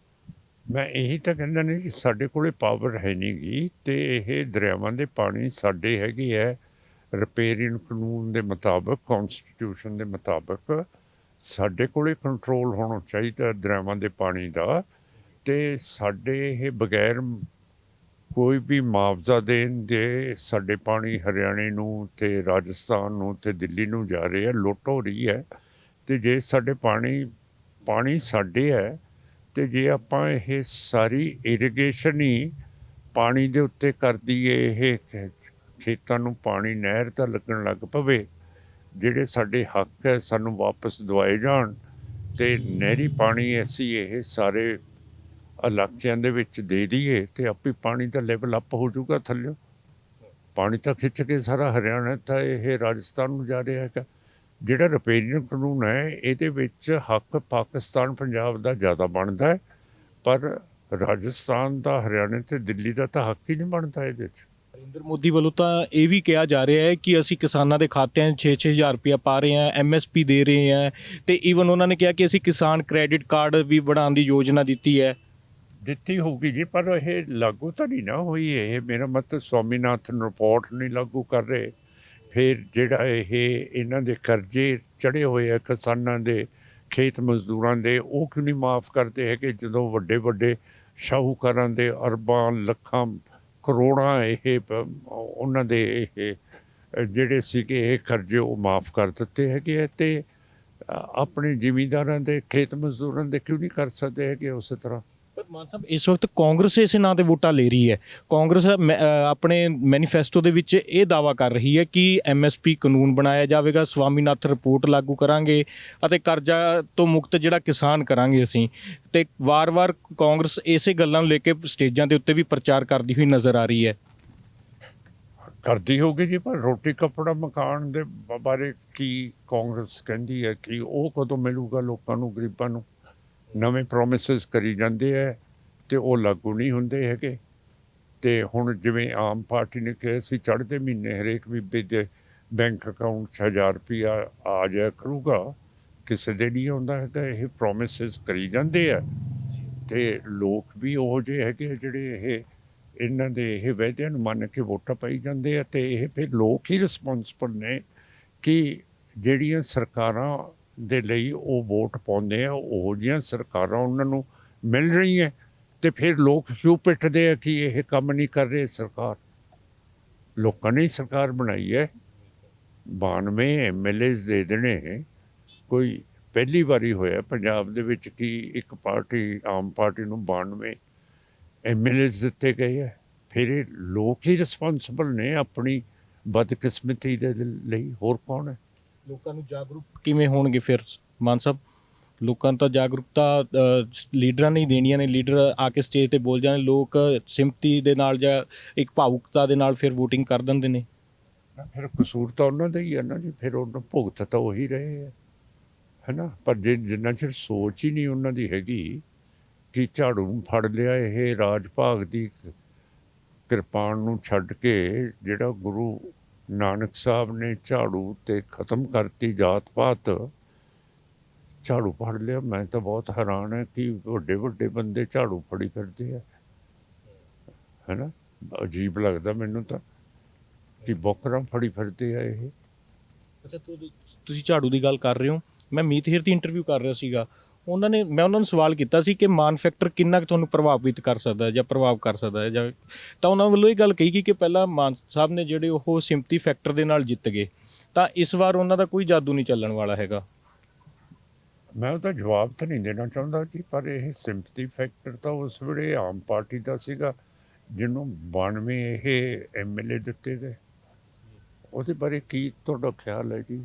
ਮੈਂ ਇਹੀ ਤਾਂ ਕਹਿੰਦਾ ਨਹੀਂ ਕਿ ਸਾਡੇ ਕੋਲੇ ਪਾਵਰ ਹੈ ਨਹੀਂਗੀ ਤੇ ਇਹ ਦਰਿਆਵਾਂ ਦੇ ਪਾਣੀ ਸਾਡੇ ਹੈਗੇ ਹੈ। ਰਿਪੇਰੀਅਨ ਕਾਨੂੰਨ ਦੇ ਮੁਤਾਬਕ ਕਨਸਟੀਟਿਊਸ਼ਨ ਦੇ ਮੁਤਾਬਕ ਸਾਡੇ ਕੋਲੇ ਕੰਟਰੋਲ ਹੋਣਾ ਚਾਹੀਦਾ ਦਰਿਆਵਾਂ ਦੇ ਪਾਣੀ ਦਾ ਤੇ ਸਾਡੇ ਇਹ ਬਗੈਰ ਕੋਈ ਵੀ ਮੁਆਵਜ਼ਾ ਦੇਣ ਦੇ ਸਾਡੇ ਪਾਣੀ ਹਰਿਆਣੇ ਨੂੰ ਤੇ ਰਾਜਸਥਾਨ ਨੂੰ ਤੇ ਦਿੱਲੀ ਨੂੰ ਜਾ ਰਹੇ ਆ, ਲੁੱਟ ਹੋ ਰਹੀ ਹੈ ਤੇ ਜੇ ਸਾਡੇ ਪਾਣੀ ਪਾਣੀ ਸਾਡੇ ਹੈ ਤੇ ਜੇ ਆਪਾਂ ਇਹ ਸਾਰੀ ਇਰੀਗੇਸ਼ਨ ਹੀ ਪਾਣੀ ਦੇ ਉੱਤੇ ਕਰ ਦਈਏ, ਇਹ ਖੇਤਾਂ ਨੂੰ ਪਾਣੀ ਨਹਿਰ ਤਾਂ ਲੱਗਣ ਲੱਗ ਪਵੇ, ਜਿਹੜੇ ਸਾਡੇ ਹੱਕ ਹੈ ਸਾਨੂੰ ਵਾਪਸ ਦਵਾਏ ਜਾਣ। ਤੇ ਨਹਿਰੀ ਪਾਣੀ ਅਸੀਂ ਇਹ ਸਾਰੇ ਇਲਾਕਿਆਂ ਦੇ ਵਿੱਚ ਦੇ ਦਈਏ ਤੇ ਆਪੇ ਪਾਣੀ ਦਾ ਲੈਵਲ ਅਪ ਹੋ ਜਾਊਗਾ ਥੱਲੇ। ਪਾਣੀ ਤਾਂ ਖਿੱਚ ਕੇ ਸਾਰਾ ਹਰਿਆਣਾ ਤਾਂ ਇਹ ਰਾਜਸਥਾਨ ਨੂੰ ਜਾ ਰਿਹਾ ਹੈਗਾ। ਜਿਹੜਾ ਰਿਪੇਰੀਅਨ ਕਾਨੂੰਨ ਹੈ, ਇਹਦੇ ਵਿੱਚ ਹੱਕ ਪਾਕਿਸਤਾਨ ਪੰਜਾਬ ਦਾ ਜ਼ਿਆਦਾ ਬਣਦਾ ਹੈ, ਪਰ ਰਾਜਸਥਾਨ ਦਾ, ਹਰਿਆਣਾ ਤੇ ਦਿੱਲੀ ਦਾ ਤਾਂ ਹੱਕ ਹੀ ਨਹੀਂ ਬਣਦਾ ਇਹਦੇ ਵਿੱਚ। ਨਰਿੰਦਰ ਮੋਦੀ ਵੱਲੋਂ ਤਾਂ ਇਹ ਵੀ ਕਿਹਾ ਜਾ ਰਿਹਾ ਹੈ ਕਿ ਅਸੀਂ ਕਿਸਾਨਾਂ ਦੇ ਖਾਤਿਆਂ 'ਚ 6-6000 ਰੁਪਇਆ ਪਾ ਰਹੇ ਹਾਂ ਐਮਐਸਪੀ ਦੇ ਰਹੇ ਹਾਂ ਤੇ ਈਵਨ ਉਹਨਾਂ ਨੇ ਕਿਹਾ ਕਿ ਅਸੀਂ ਕਿਸਾਨ ਕ੍ਰੈਡਿਟ ਕਾਰਡ ਵੀ ਬਣਾਉਣ ਦੀ ਯੋਜਨਾ ਦਿੱਤੀ ਹੈ। ਦਿੱਤੀ ਹੋਊਗੀ ਜੀ, ਪਰ ਇਹ ਲਾਗੂ ਤਾਂ ਨਹੀਂ ਨਾ ਹੋਈ, ਇਹ ਮੇਰਾ ਮਤਲਬ ਸਵਾਮੀਨਾਥਨ ਰਿਪੋਰਟ ਨਹੀਂ ਲਾਗੂ ਕਰ ਰਹੇ। ਫਿਰ ਜਿਹੜਾ ਇਹ, ਇਹਨਾਂ ਦੇ ਕਰਜ਼ੇ ਚੜੇ ਹੋਏ ਆ ਕਿਸਾਨਾਂ ਦੇ, ਖੇਤ ਮਜ਼ਦੂਰਾਂ ਦੇ, ਉਹ ਕਿਉਂ ਨਹੀਂ ਮਾਫ ਕਰਦੇ ਹੈਗੇ? ਜਦੋਂ ਵੱਡੇ ਵੱਡੇ ਸ਼ਾਹੂਕਾਰਾਂ ਦੇ ਅਰਬਾਂ, ਲੱਖਾਂ ਕਰੋੜਾਂ ਇਹ, ਉਹਨਾਂ ਦੇ ਇਹ ਜਿਹੜੇ ਸੀਗੇ ਇਹ ਕਰਜ਼ੇ ਉਹ ਮਾਫ ਕਰ ਦਿੱਤੇ ਹੈਗੇ ਆ ਤੇ ਆਪਣੇ ਜ਼ਿਮੀਂਦਾਰਾਂ ਦੇ, ਖੇਤ ਮਜ਼ਦੂਰਾਂ ਦੇ ਕਿਉਂ ਨਹੀਂ ਕਰ ਸਕਦੇ ਹੈਗੇ ਉਸੇ ਤਰ੍ਹਾਂ? ਪਰ ਮਾਨ ਸਾਹਿਬ, ਇਸ ਵਕਤ ਕਾਂਗਰਸ ਇਸੇ ਨਾਂ ਤੇ ਵੋਟਾਂ ਲੈ ਰਹੀ ਹੈ। ਕਾਂਗਰਸ ਮੈਂ- ਅਹ ਆਪਣੇ ਮੈਨੀਫੈਸਟੋ ਦੇ ਵਿੱਚ ਇਹ ਦਾਵਾ ਕਰ ਰਹੀ ਹੈ ਕਿ ਐਮਐਸਪੀ ਕਾਨੂੰਨ ਬਣਾਇਆ ਜਾਵੇਗਾ ਸਵਾਮੀਨਾਥ ਰਿਪੋਰਟ ਲਾਗੂ ਕਰਾਂਗੇ ਅਤੇ ਕਰਜ਼ਾ ਤੋਂ ਮੁਕਤ ਜਿਹੜਾ ਕਿਸਾਨ ਕਰਾਂਗੇ ਅਸੀਂ। ਤੇ ਵਾਰ-ਵਾਰ ਕਾਂਗਰਸ ਇਸੇ ਗੱਲਾਂ ਨੂੰ ਲੈ ਕੇ ਸਟੇਜਾਂ ਦੇ ਉੱਤੇ ਵੀ ਪ੍ਰਚਾਰ ਕਰਦੀ ਹੋਈ ਨਜ਼ਰ ਆ ਰਹੀ ਹੈ। ਕਰਦੀ ਹੋਗੀ ਜੀ, ਪਰ ਰੋਟੀ, ਕੱਪੜਾ, ਮਕਾਨ ਦੇ ਬ- ਬਾਰੇ ਕੀ ਕਾਂਗਰਸ ਕਹਿੰਦੀ ਹੈ, ਕਿ ਉਹ ਕਦੋਂ ਮਿਲੂਗਾ ਲੋਕਾਂ ਨੂੰ, ਗਰੀਬਾਂ ਨੂੰ? ਨਵੇਂ ਪ੍ਰੋਮਿਸਸ ਕਰੀ ਜਾਂਦੇ ਹੈ ਤੇ ਉਹ ਲਾਗੂ ਨਹੀਂ ਹੁੰਦੇ ਹੈਗੇ। ਤੇ ਹੁਣ ਜਿਵੇਂ ਆਮ ਪਾਰਟੀ ਨੇ ਕਿਹਾ ਸੀ, ਚੜ੍ਹਦੇ ਮਹੀਨੇ ਹਰੇਕ ਬੀਬੀ ਦੇ ਬੈਂਕ ਅਕਾਊਂਟ 'ਚ 1000 ਰੁਪਇਆ ਆ ਜਾਇਆ ਕਰੂਗਾ, ਕਿਸੇ ਦੇ ਨਹੀਂ ਆਉਂਦਾ ਹੈਗਾ, ਇਹ ਪ੍ਰੋਮਿਸਸ ਕਰੀ ਜਾਂਦੇ ਆ। ਤੇ ਲੋਕ ਵੀ ਉਹ ਜਿਹੇ ਹੈਗੇ ਆ ਜਿਹੜੇ ਇਹ, ਇਹਨਾਂ ਦੇ ਇਹ ਵਾਅਦਿਆਂ ਨੂੰ ਮੰਨ ਕੇ ਵੋਟਾਂ ਪਾਈ ਜਾਂਦੇ ਆ ਤੇ ਇਹ ਫਿਰ ਲੋਕ ਹੀ ਰਿਸਪੌਂਸਿਬਲ ਨੇ ਕਿ ਜਿਹੜੀਆਂ ਸਰਕਾਰਾਂ ਦੇ ਲਈ ਉਹ ਵੋਟ ਪਾਉਂਦੇ ਆ, ਉਹ ਜਿਹੀਆਂ ਸਰਕਾਰਾਂ ਉਹਨਾਂ ਨੂੰ ਮਿਲ ਰਹੀਆਂ ਤੇ ਫਿਰ ਲੋਕ ਕਿਉਂ ਪਿੱਟਦੇ ਆ ਕਿ ਇਹ ਕੰਮ ਨਹੀਂ ਕਰ ਰਹੀ ਸਰਕਾਰ? ਲੋਕਾਂ ਨੇ ਸਰਕਾਰ ਬਣਾਈ ਹੈ। 92 ਐਮਐਲਏਜ਼ ਦੇ ਦੇਣੇ ਕੋਈ ਪਹਿਲੀ ਵਾਰੀ ਹੋਇਆ ਪੰਜਾਬ ਦੇ ਵਿੱਚ ਕਿ ਇੱਕ ਪਾਰਟੀ, ਆਮ ਪਾਰਟੀ ਨੂੰ 92 ਐਮਐਲਏਜ਼ ਦਿੱਤੇ ਗਏ ਹੈ। ਫਿਰ ਇਹ ਲੋਕ ਹੀ ਰਿਸਪੌਂਸਿਬਲ ਨੇ ਆਪਣੀ ਬਦਕਿਸਮਤੀ ਦੇ ਲਈ। ਹੋਰ ਕੌਣ ਹੈ? ਲੋਕਾਂ ਨੂੰ ਜਾਗਰੂਕ ਕਿਵੇਂ ਹੋਣਗੇ ਫਿਰ ਮਾਨ ਸਾਹਿਬ? ਲੋਕਾਂ ਨੂੰ ਤਾਂ ਜਾਗਰੂਕਤਾ ਅ, ਲੀਡਰਾਂ ਨੇ ਹੀ ਦੇਣੀਆਂ ਨੇ ਲੀਡਰ ਆ ਕੇ ਸਟੇਜ ਤੇ ਬੋਲ ਜਾਣ ਲੋਕ ਸਿੰਪਤੀ ਦੇ ਨਾਲ ਜਾਂ ਇੱਕ ਭਾਵੁਕਤਾ ਦੇ ਨਾਲ ਫਿਰ VOTING ਕਰ ਦਿੰਦੇ ਨੇ। ਫਿਰ ਕਸੂਰ ਤਾਂ ਉਹਨਾਂ ਦਾ ਹੀ ਹੈ ਨਾ ਜੀ ਫਿਰ ਉਹਨਾਂ ਭੁਗਤ ਤਾਂ ਉਹੀ ਰਹੇ ਹੈ ਹੈਨਾ? ਪਰ ਜੇ ਜਿੰਨਾ ਚਿਰ ਸੋਚ ਹੀ ਨਹੀਂ ਉਹਨਾਂ ਦੀ ਹੈਗੀ ਕਿ ਝਾੜੂ ਨੂੰ ਫੜ ਲਿਆ ਇਹ ਰਾਜ ਭਾਗ ਦੀ ਕਿਰਪਾਨ ਨੂੰ ਛੱਡ ਕੇ ਜਿਹੜਾ ਗੁਰੂ ਨਾਨਕ ਸਾਹਿਬ ਨੇ ਝਾੜੂ ਤੇ ਖਤਮ ਕਰਤੀ ਜਾਤ ਪਾਤ। ਝਾੜੂ ਫੜ ਲਿਆ। ਮੈਂ ਤਾਂ ਬਹੁਤ ਹੈਰਾਨ ਹੈ ਕਿ ਵੱਡੇ ਵੱਡੇ ਬੰਦੇ ਝਾੜੂ ਫੜੀ ਫਿਰਦੇ ਆ। ਹੈਨਾ? ਅਜੀਬ ਲੱਗਦਾ ਮੈਨੂੰ ਤਾਂ ਕਿ ਬੋਕਰਾਂ ਫੜੀ ਫਿਰਦੇ ਆ ਇਹ। ਅੱਛਾ ਤੁਸੀਂ ਝਾੜੂ ਦੀ ਗੱਲ ਕਰ ਰਹੇ ਹੋ। ਮੈਂ ਮੀਤ ਹੀਰ ਦੀ ਇੰਟਰਵਿਊ ਕਰ ਰਿਹਾ ਸੀਗਾ। ਉਹਨਾਂ ਨੇ, ਮੈਂ ਉਹਨਾਂ ਨੂੰ ਸਵਾਲ ਕੀਤਾ ਸੀ ਕਿ ਮਾਨ ਫੈਕਟਰ ਕਿੰਨਾ ਕੁ ਤੁਹਾਨੂੰ ਪ੍ਰਭਾਵਿਤ ਕਰ ਸਕਦਾ ਹੈ ਜਾਂ ਪ੍ਰਭਾਵ ਕਰ ਸਕਦਾ ਹੈ ਜਾਂ ਤਾਂ ਉਹਨਾਂ ਵੱਲੋਂ ਇਹ ਗੱਲ ਕਹੀ ਗਈ ਕਿ ਪਹਿਲਾਂ ਮਾਨ ਸਾਹਿਬ ਨੇ ਜਿਹੜੇ ਉਹ ਸਿੰਪਤੀ ਫੈਕਟਰ ਦੇ ਨਾਲ ਜਿੱਤ ਗਏ, ਤਾਂ ਇਸ ਵਾਰ ਉਹਨਾਂ ਦਾ ਕੋਈ ਜਾਦੂ ਨਹੀਂ ਚੱਲਣ ਵਾਲਾ ਹੈਗਾ। ਮੈਂ ਤਾਂ ਜਵਾਬ ਤਾਂ ਨਹੀਂ ਦੇਣਾ ਚਾਹੁੰਦਾ ਜੀ, ਪਰ ਇਹ ਸਿੰਪਥੀ ਫੈਕਟਰ ਤਾਂ ਉਸ ਵੇਲੇ ਆਮ ਪਾਰਟੀ ਦਾ ਸੀਗਾ, ਜਿਹਨੂੰ 92 ਇਹ ਐਮਐਲਏ ਦਿੱਤੇ ਗਏ। ਉਹਦੇ ਬਾਰੇ ਕੀ ਤੁਹਾਡਾ ਖਿਆਲ ਹੈ ਜੀ?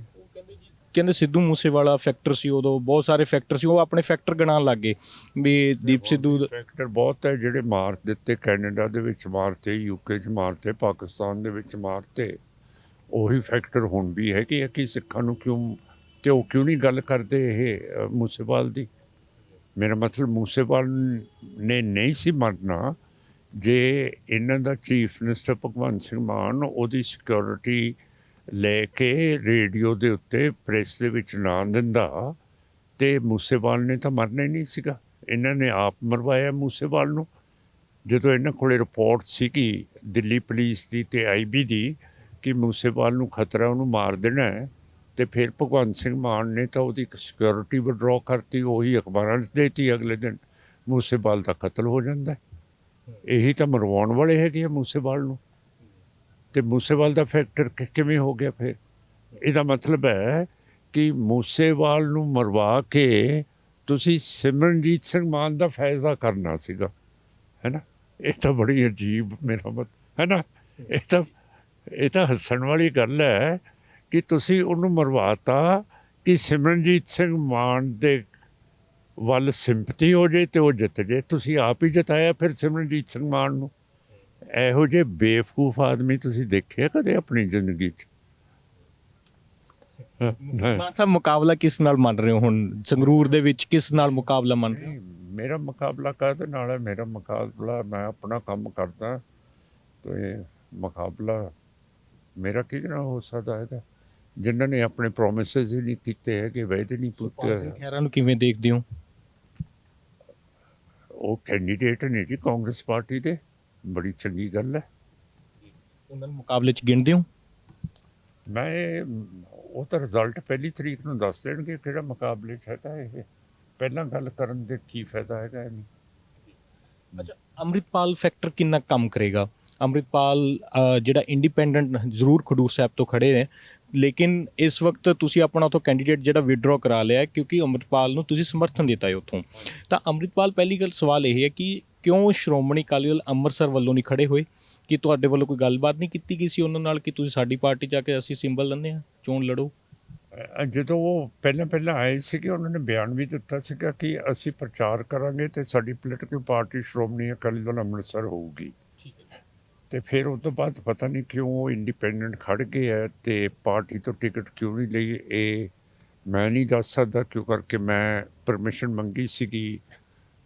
ਕਹਿੰਦੇ ਸਿੱਧੂ ਮੂਸੇਵਾਲਾ ਫੈਕਟਰ ਸੀ ਉਦੋਂ ਬਹੁਤ ਸਾਰੇ ਫੈਕਟਰ ਸੀ ਉਹ ਆਪਣੇ ਫੈਕਟਰ ਗਣਾਉਣ ਲੱਗ ਗਏ ਵੀ ਦੀਪ ਸਿੱਧੂ ਦਾ- ਫੈਕਟਰ ਬਹੁਤ ਹੈ ਜਿਹੜੇ ਮਾਰ ਦਿੱਤੇ ਕੈਨੇਡਾ ਦੇ ਵਿੱਚ ਮਾਰਤੇ ਯੂਕੇ 'ਚ ਮਾਰਤੇ ਪਾਕਿਸਤਾਨ ਦੇ ਵਿੱਚ ਮਾਰਤੇ ਉਹੀ ਫੈਕਟਰ ਹੁਣ ਵੀ ਹੈ ਕਿ ਕਿ ਸਿੱਖਾਂ ਨੂੰ ਕਿਉਂ ਤੇ ਉਹ ਕਿਉਂ ਨਹੀਂ ਗੱਲ ਕਰਦੇ ਇਹ ਅ, ਮੂਸੇਵਾਲ ਦੀ? ਮੇਰਾ ਮਤਲਬ ਮੂਸੇਵਾਲ ਨੇ ਨਹੀਂ ਸੀ ਮਰਨਾ ਜੇ ਇਹਨਾਂ ਦਾ ਚੀਫ ਮਿਨਿਸਟਰ ਭਗਵੰਤ ਸਿੰਘ ਮਾਨ ਉਹਦੀ ਸਿਕਿਉਰਿਟੀ ਲੈ ਕੇ ਰੇਡੀਓ ਦੇ ਉੱਤੇ ਪ੍ਰੈਸ ਦੇ ਵਿੱਚ ਨਾ ਦਿੰਦਾ ਤੇ ਮੂਸੇਵਾਲ ਨੇ ਤਾਂ ਮਰਨਾ ਹੀ ਨਹੀਂ ਸੀਗਾ। ਇਹਨਾਂ ਨੇ ਆਪ ਮਰਵਾਇਆ ਮੂਸੇਵਾਲ ਨੂੰ। ਜਦੋਂ ਇਹਨਾਂ ਕੋਲੇ ਰਿਪੋਰਟ ਸੀਗੀ ਦਿੱਲੀ ਪੁਲਿਸ ਦੀ ਤੇ ਆਈਬੀ ਦੀ ਕਿ ਮੂਸੇਵਾਲ ਨੂੰ ਖਤਰਾ ਉਹਨੂੰ ਮਾਰ ਦੇਣਾ ਹੈ ਤੇ ਫਿਰ ਭਗਵੰਤ ਸਿੰਘ ਮਾਨ ਨੇ ਤਾਂ ਉਹਦੀ ਸਿਕਿਉਰਿਟੀ ਵਿਡਰਾਅ ਕਰਤੀ, ਉਹੀ ਅਖਬਾਰਾਂ 'ਚ ਦੇਤੀ ਅਗਲੇ ਦਿਨ। ਮੂਸੇਵਾਲ ਦਾ ਕਤਲ ਹੋ ਜਾਂਦਾ ਇਹੀ ਤਾਂ ਮਰਵਾਉਣ ਵਾਲੇ ਹੈਗੇ ਆ ਮੂਸੇਵਾਲ ਨੂੰ। ਤੇ ਮੂਸੇਵਾਲ ਦਾ ਫੈਕਟਰ ਕਿਵੇਂ ਹੋ ਗਿਆ ਫਿਰ? ਇਹਦਾ ਮਤਲਬ ਹੈ ਕਿ ਮੂਸੇਵਾਲ ਨੂੰ ਮਰਵਾ ਕੇ ਤੁਸੀਂ ਸਿਮਰਨਜੀਤ ਸਿੰਘ ਮਾਨ ਦਾ ਫੈਸਲਾ ਕਰਨਾ ਸੀਗਾ। ਹੈਨਾ ਇਹ ਤਾਂ ਬੜੀ ਅਜੀਬ ਮੇਰਾ ਮਤ ਹੈਨਾ ਇਹ ਤਾਂ ਇਹ ਤਾਂ ਹੱਸਣ ਵਾਲੀ ਗੱਲ ਹੈ ਕਿ ਤੁਸੀਂ ਉਹਨੂੰ ਮਰਵਾਤਾ ਕਿ ਸਿਮਰਨਜੀਤ ਸਿੰਘ ਮਾਨ ਦੇ ਵੱਲ ਸਿੰਪਤੀ ਹੋ ਜੇ ਤੇ ਉਹ ਜਿੱਤ ਜੇ। ਤੁਸੀਂ ਆਪ ਹੀ ਜਿਤਾਇਆ ਫਿਰ ਸਿਮਰਨਜੀਤ ਸਿੰਘ ਮਾਨ ਨੂੰ। ਇਹੋ ਜਿਹੇ ਬੇਵਕੂਫ ਆਦਮੀ ਤੁਸੀਂ ਦੇਖਿਆ ਕਦੇ ਆਪਣੀ ਜ਼ਿੰਦਗੀ 'ਚ। ਮਾਨ ਸਾਹਿਬ ਮੁਕਾਬਲਾ ਕਿਸ ਨਾਲ ਮੰਨ ਰਹੇ ਹੋ ਹੁਣ? ਸੰਗਰੂਰ ਦੇ ਵਿੱਚ ਕਿਸ ਨਾਲ ਮੁਕਾਬਲਾ ਮੰਨ ਰਹੇ ਹੋ? ਨਹੀਂ, ਮੇਰਾ ਮੁਕਾਬਲਾ ਕਾਹਦੇ ਨਾਲ ਹੈ? ਮੇਰਾ ਮੁਕਾਬਲਾ ਮੈਂ ਆਪਣਾ ਕੰਮ ਕਰਦਾ ਤੇ ਮੁਕਾਬਲਾ ਮੇਰਾ ਕਿਹਦੇ ਨਾਲ ਹੋ ਸਕਦਾ ਹੈਗਾ? ਜਿਨ੍ਹਾਂ ਨੇ ਆਪਣੇ ਪ੍ਰੋਮਿਸਸ ਹੀ ਨਹੀਂ ਕੀਤੇ ਹੈਗੇ ਵਾਅਦੇ ਨਹੀਂ ਸੁਖਪਾਲ ਸਿੰਘ ਖਹਿਰਾ ਨੂੰ ਕਿਵੇਂ ਦੇਖਦੇ ਹੋ? ਉਹ ਕੈਂਡੀਡੇਟ ਨੇ ਜੀ ਕਾਂਗਰਸ ਪਾਰਟੀ ਦੇ। ਬੜੀ ਚੰਗੀ ਗੱਲ ਹੈ। ਉਹਨਾਂ ਨੂੰ ਮੁਕਾਬਲੇ 'ਚ ਗਿਣਦੇ ਹੋ? ਮੈਂ ਇਹ, ਉਹ ਤਾਂ ਰਿਜ਼ਲਟ ਪਹਿਲੀ ਤਰੀਕ ਨੂੰ ਦੱਸ ਦੇਣਗੇ ਕਿਹੜਾ ਮੁਕਾਬਲੇ 'ਚ ਹੈਗਾ ਇਹ। ਪਹਿਲਾਂ ਗੱਲ ਕਰਨ ਦੇ ਕੀ ਫਾਇਦਾ ਹੈਗਾ ਇਹ ਨਹੀਂ। ਅੱਛਾ ਅੰਮ੍ਰਿਤਪਾਲ ਫੈਕਟਰ ਕਿੰਨਾ ਕੰਮ ਕਰੇਗਾ? ਅੰਮ੍ਰਿਤਪਾਲ ਅ, ਜਿਹੜਾ ਇੰਡੀਪੈਂਡੈਂਟ ਜ਼ਰੂਰ ਖਡੂਰ ਸਾਹਿਬ ਤੋਂ ਖੜੇ ਨੇ ਲੇਕਿਨ ਇਸ ਵਕਤ ਤੁਸੀਂ ਆਪਣਾ ਉਥੋਂ ਕੈਂਡੀਡੇਟ ਜਿਹੜਾ ਵਿਡਰਾਅ ਕਰਾ ਲਿਆ ਹੈ ਕਿਉਂਕਿ ਅੰਮ੍ਰਿਤਪਾਲ ਨੂੰ ਤੁਸੀਂ ਸਮਰਥਨ ਦਿੱਤਾ ਹੈ ਉਥੋਂ। ਤਾਂ ਅੰਮ੍ਰਿਤਪਾਲ ਪਹਿਲੀ ਗੱਲ ਸਵਾਲ ਇਹ ਹੈ ਕਿ ਕਿਉਂ ਸ਼੍ਰੋਮਣੀ ਅਕਾਲੀ ਦਲ ਅੰਮ੍ਰਿਤਸਰ ਵੱਲੋਂ ਨਹੀਂ ਖੜੇ ਹੋਏ? ਕਿ ਤੁਹਾਡੇ ਵੱਲੋਂ ਕੋਈ ਗੱਲਬਾਤ ਨਹੀਂ ਕੀਤੀ ਗਈ ਸੀ ਉਹਨਾਂ ਨਾਲ ਕਿ ਤੁਸੀਂ ਸਾਡੀ ਪਾਰਟੀ ਜਾ ਕੇ ਅਸੀਂ ਸਿੰਬਲ ਲੈਂਦੇ ਹਾਂ ਚੋਣ ਲੜੋ? ਜਦੋਂ ਉਹ ਪਹਿਲਾਂ ਪਹਿਲਾਂ ਆਏ ਸੀਗੇ ਉਹਨਾਂ ਨੇ ਬਿਆਨ ਵੀ ਦਿੱਤਾ ਸੀਗਾ ਕਿ ਅਸੀਂ ਪ੍ਰਚਾਰ ਕਰਾਂਗੇ ਤੇ ਸਾਡੀ ਪੋਲੀਟੀਕਲ ਪਾਰਟੀ ਸ਼੍ਰੋਮਣੀ ਅਕਾਲੀ ਦਲ ਅੰਮ੍ਰਿਤਸਰ ਹੋਊਗੀ। ਤੇ ਫਿਰ ਉਸ ਤੋਂ ਬਾਅਦ ਪਤਾ ਨਹੀਂ ਕਿਉਂ ਉਹ ਇੰਡੀਪੈਂਡੈਂਟ ਖੜ ਗਏ ਹੈ ਤੇ ਪਾਰਟੀ ਤੋਂ ਟਿਕਟ ਕਿਉਂ ਨਹੀਂ ਲਈ? ਇਹ ਮੈਂ ਨਹੀਂ ਦੱਸ ਸਕਦਾ ਕਿਉਂ ਕਰਕੇ ਮੈਂ ਪਰਮਿਸ਼ਨ ਮੰਗੀ ਸੀਗੀ।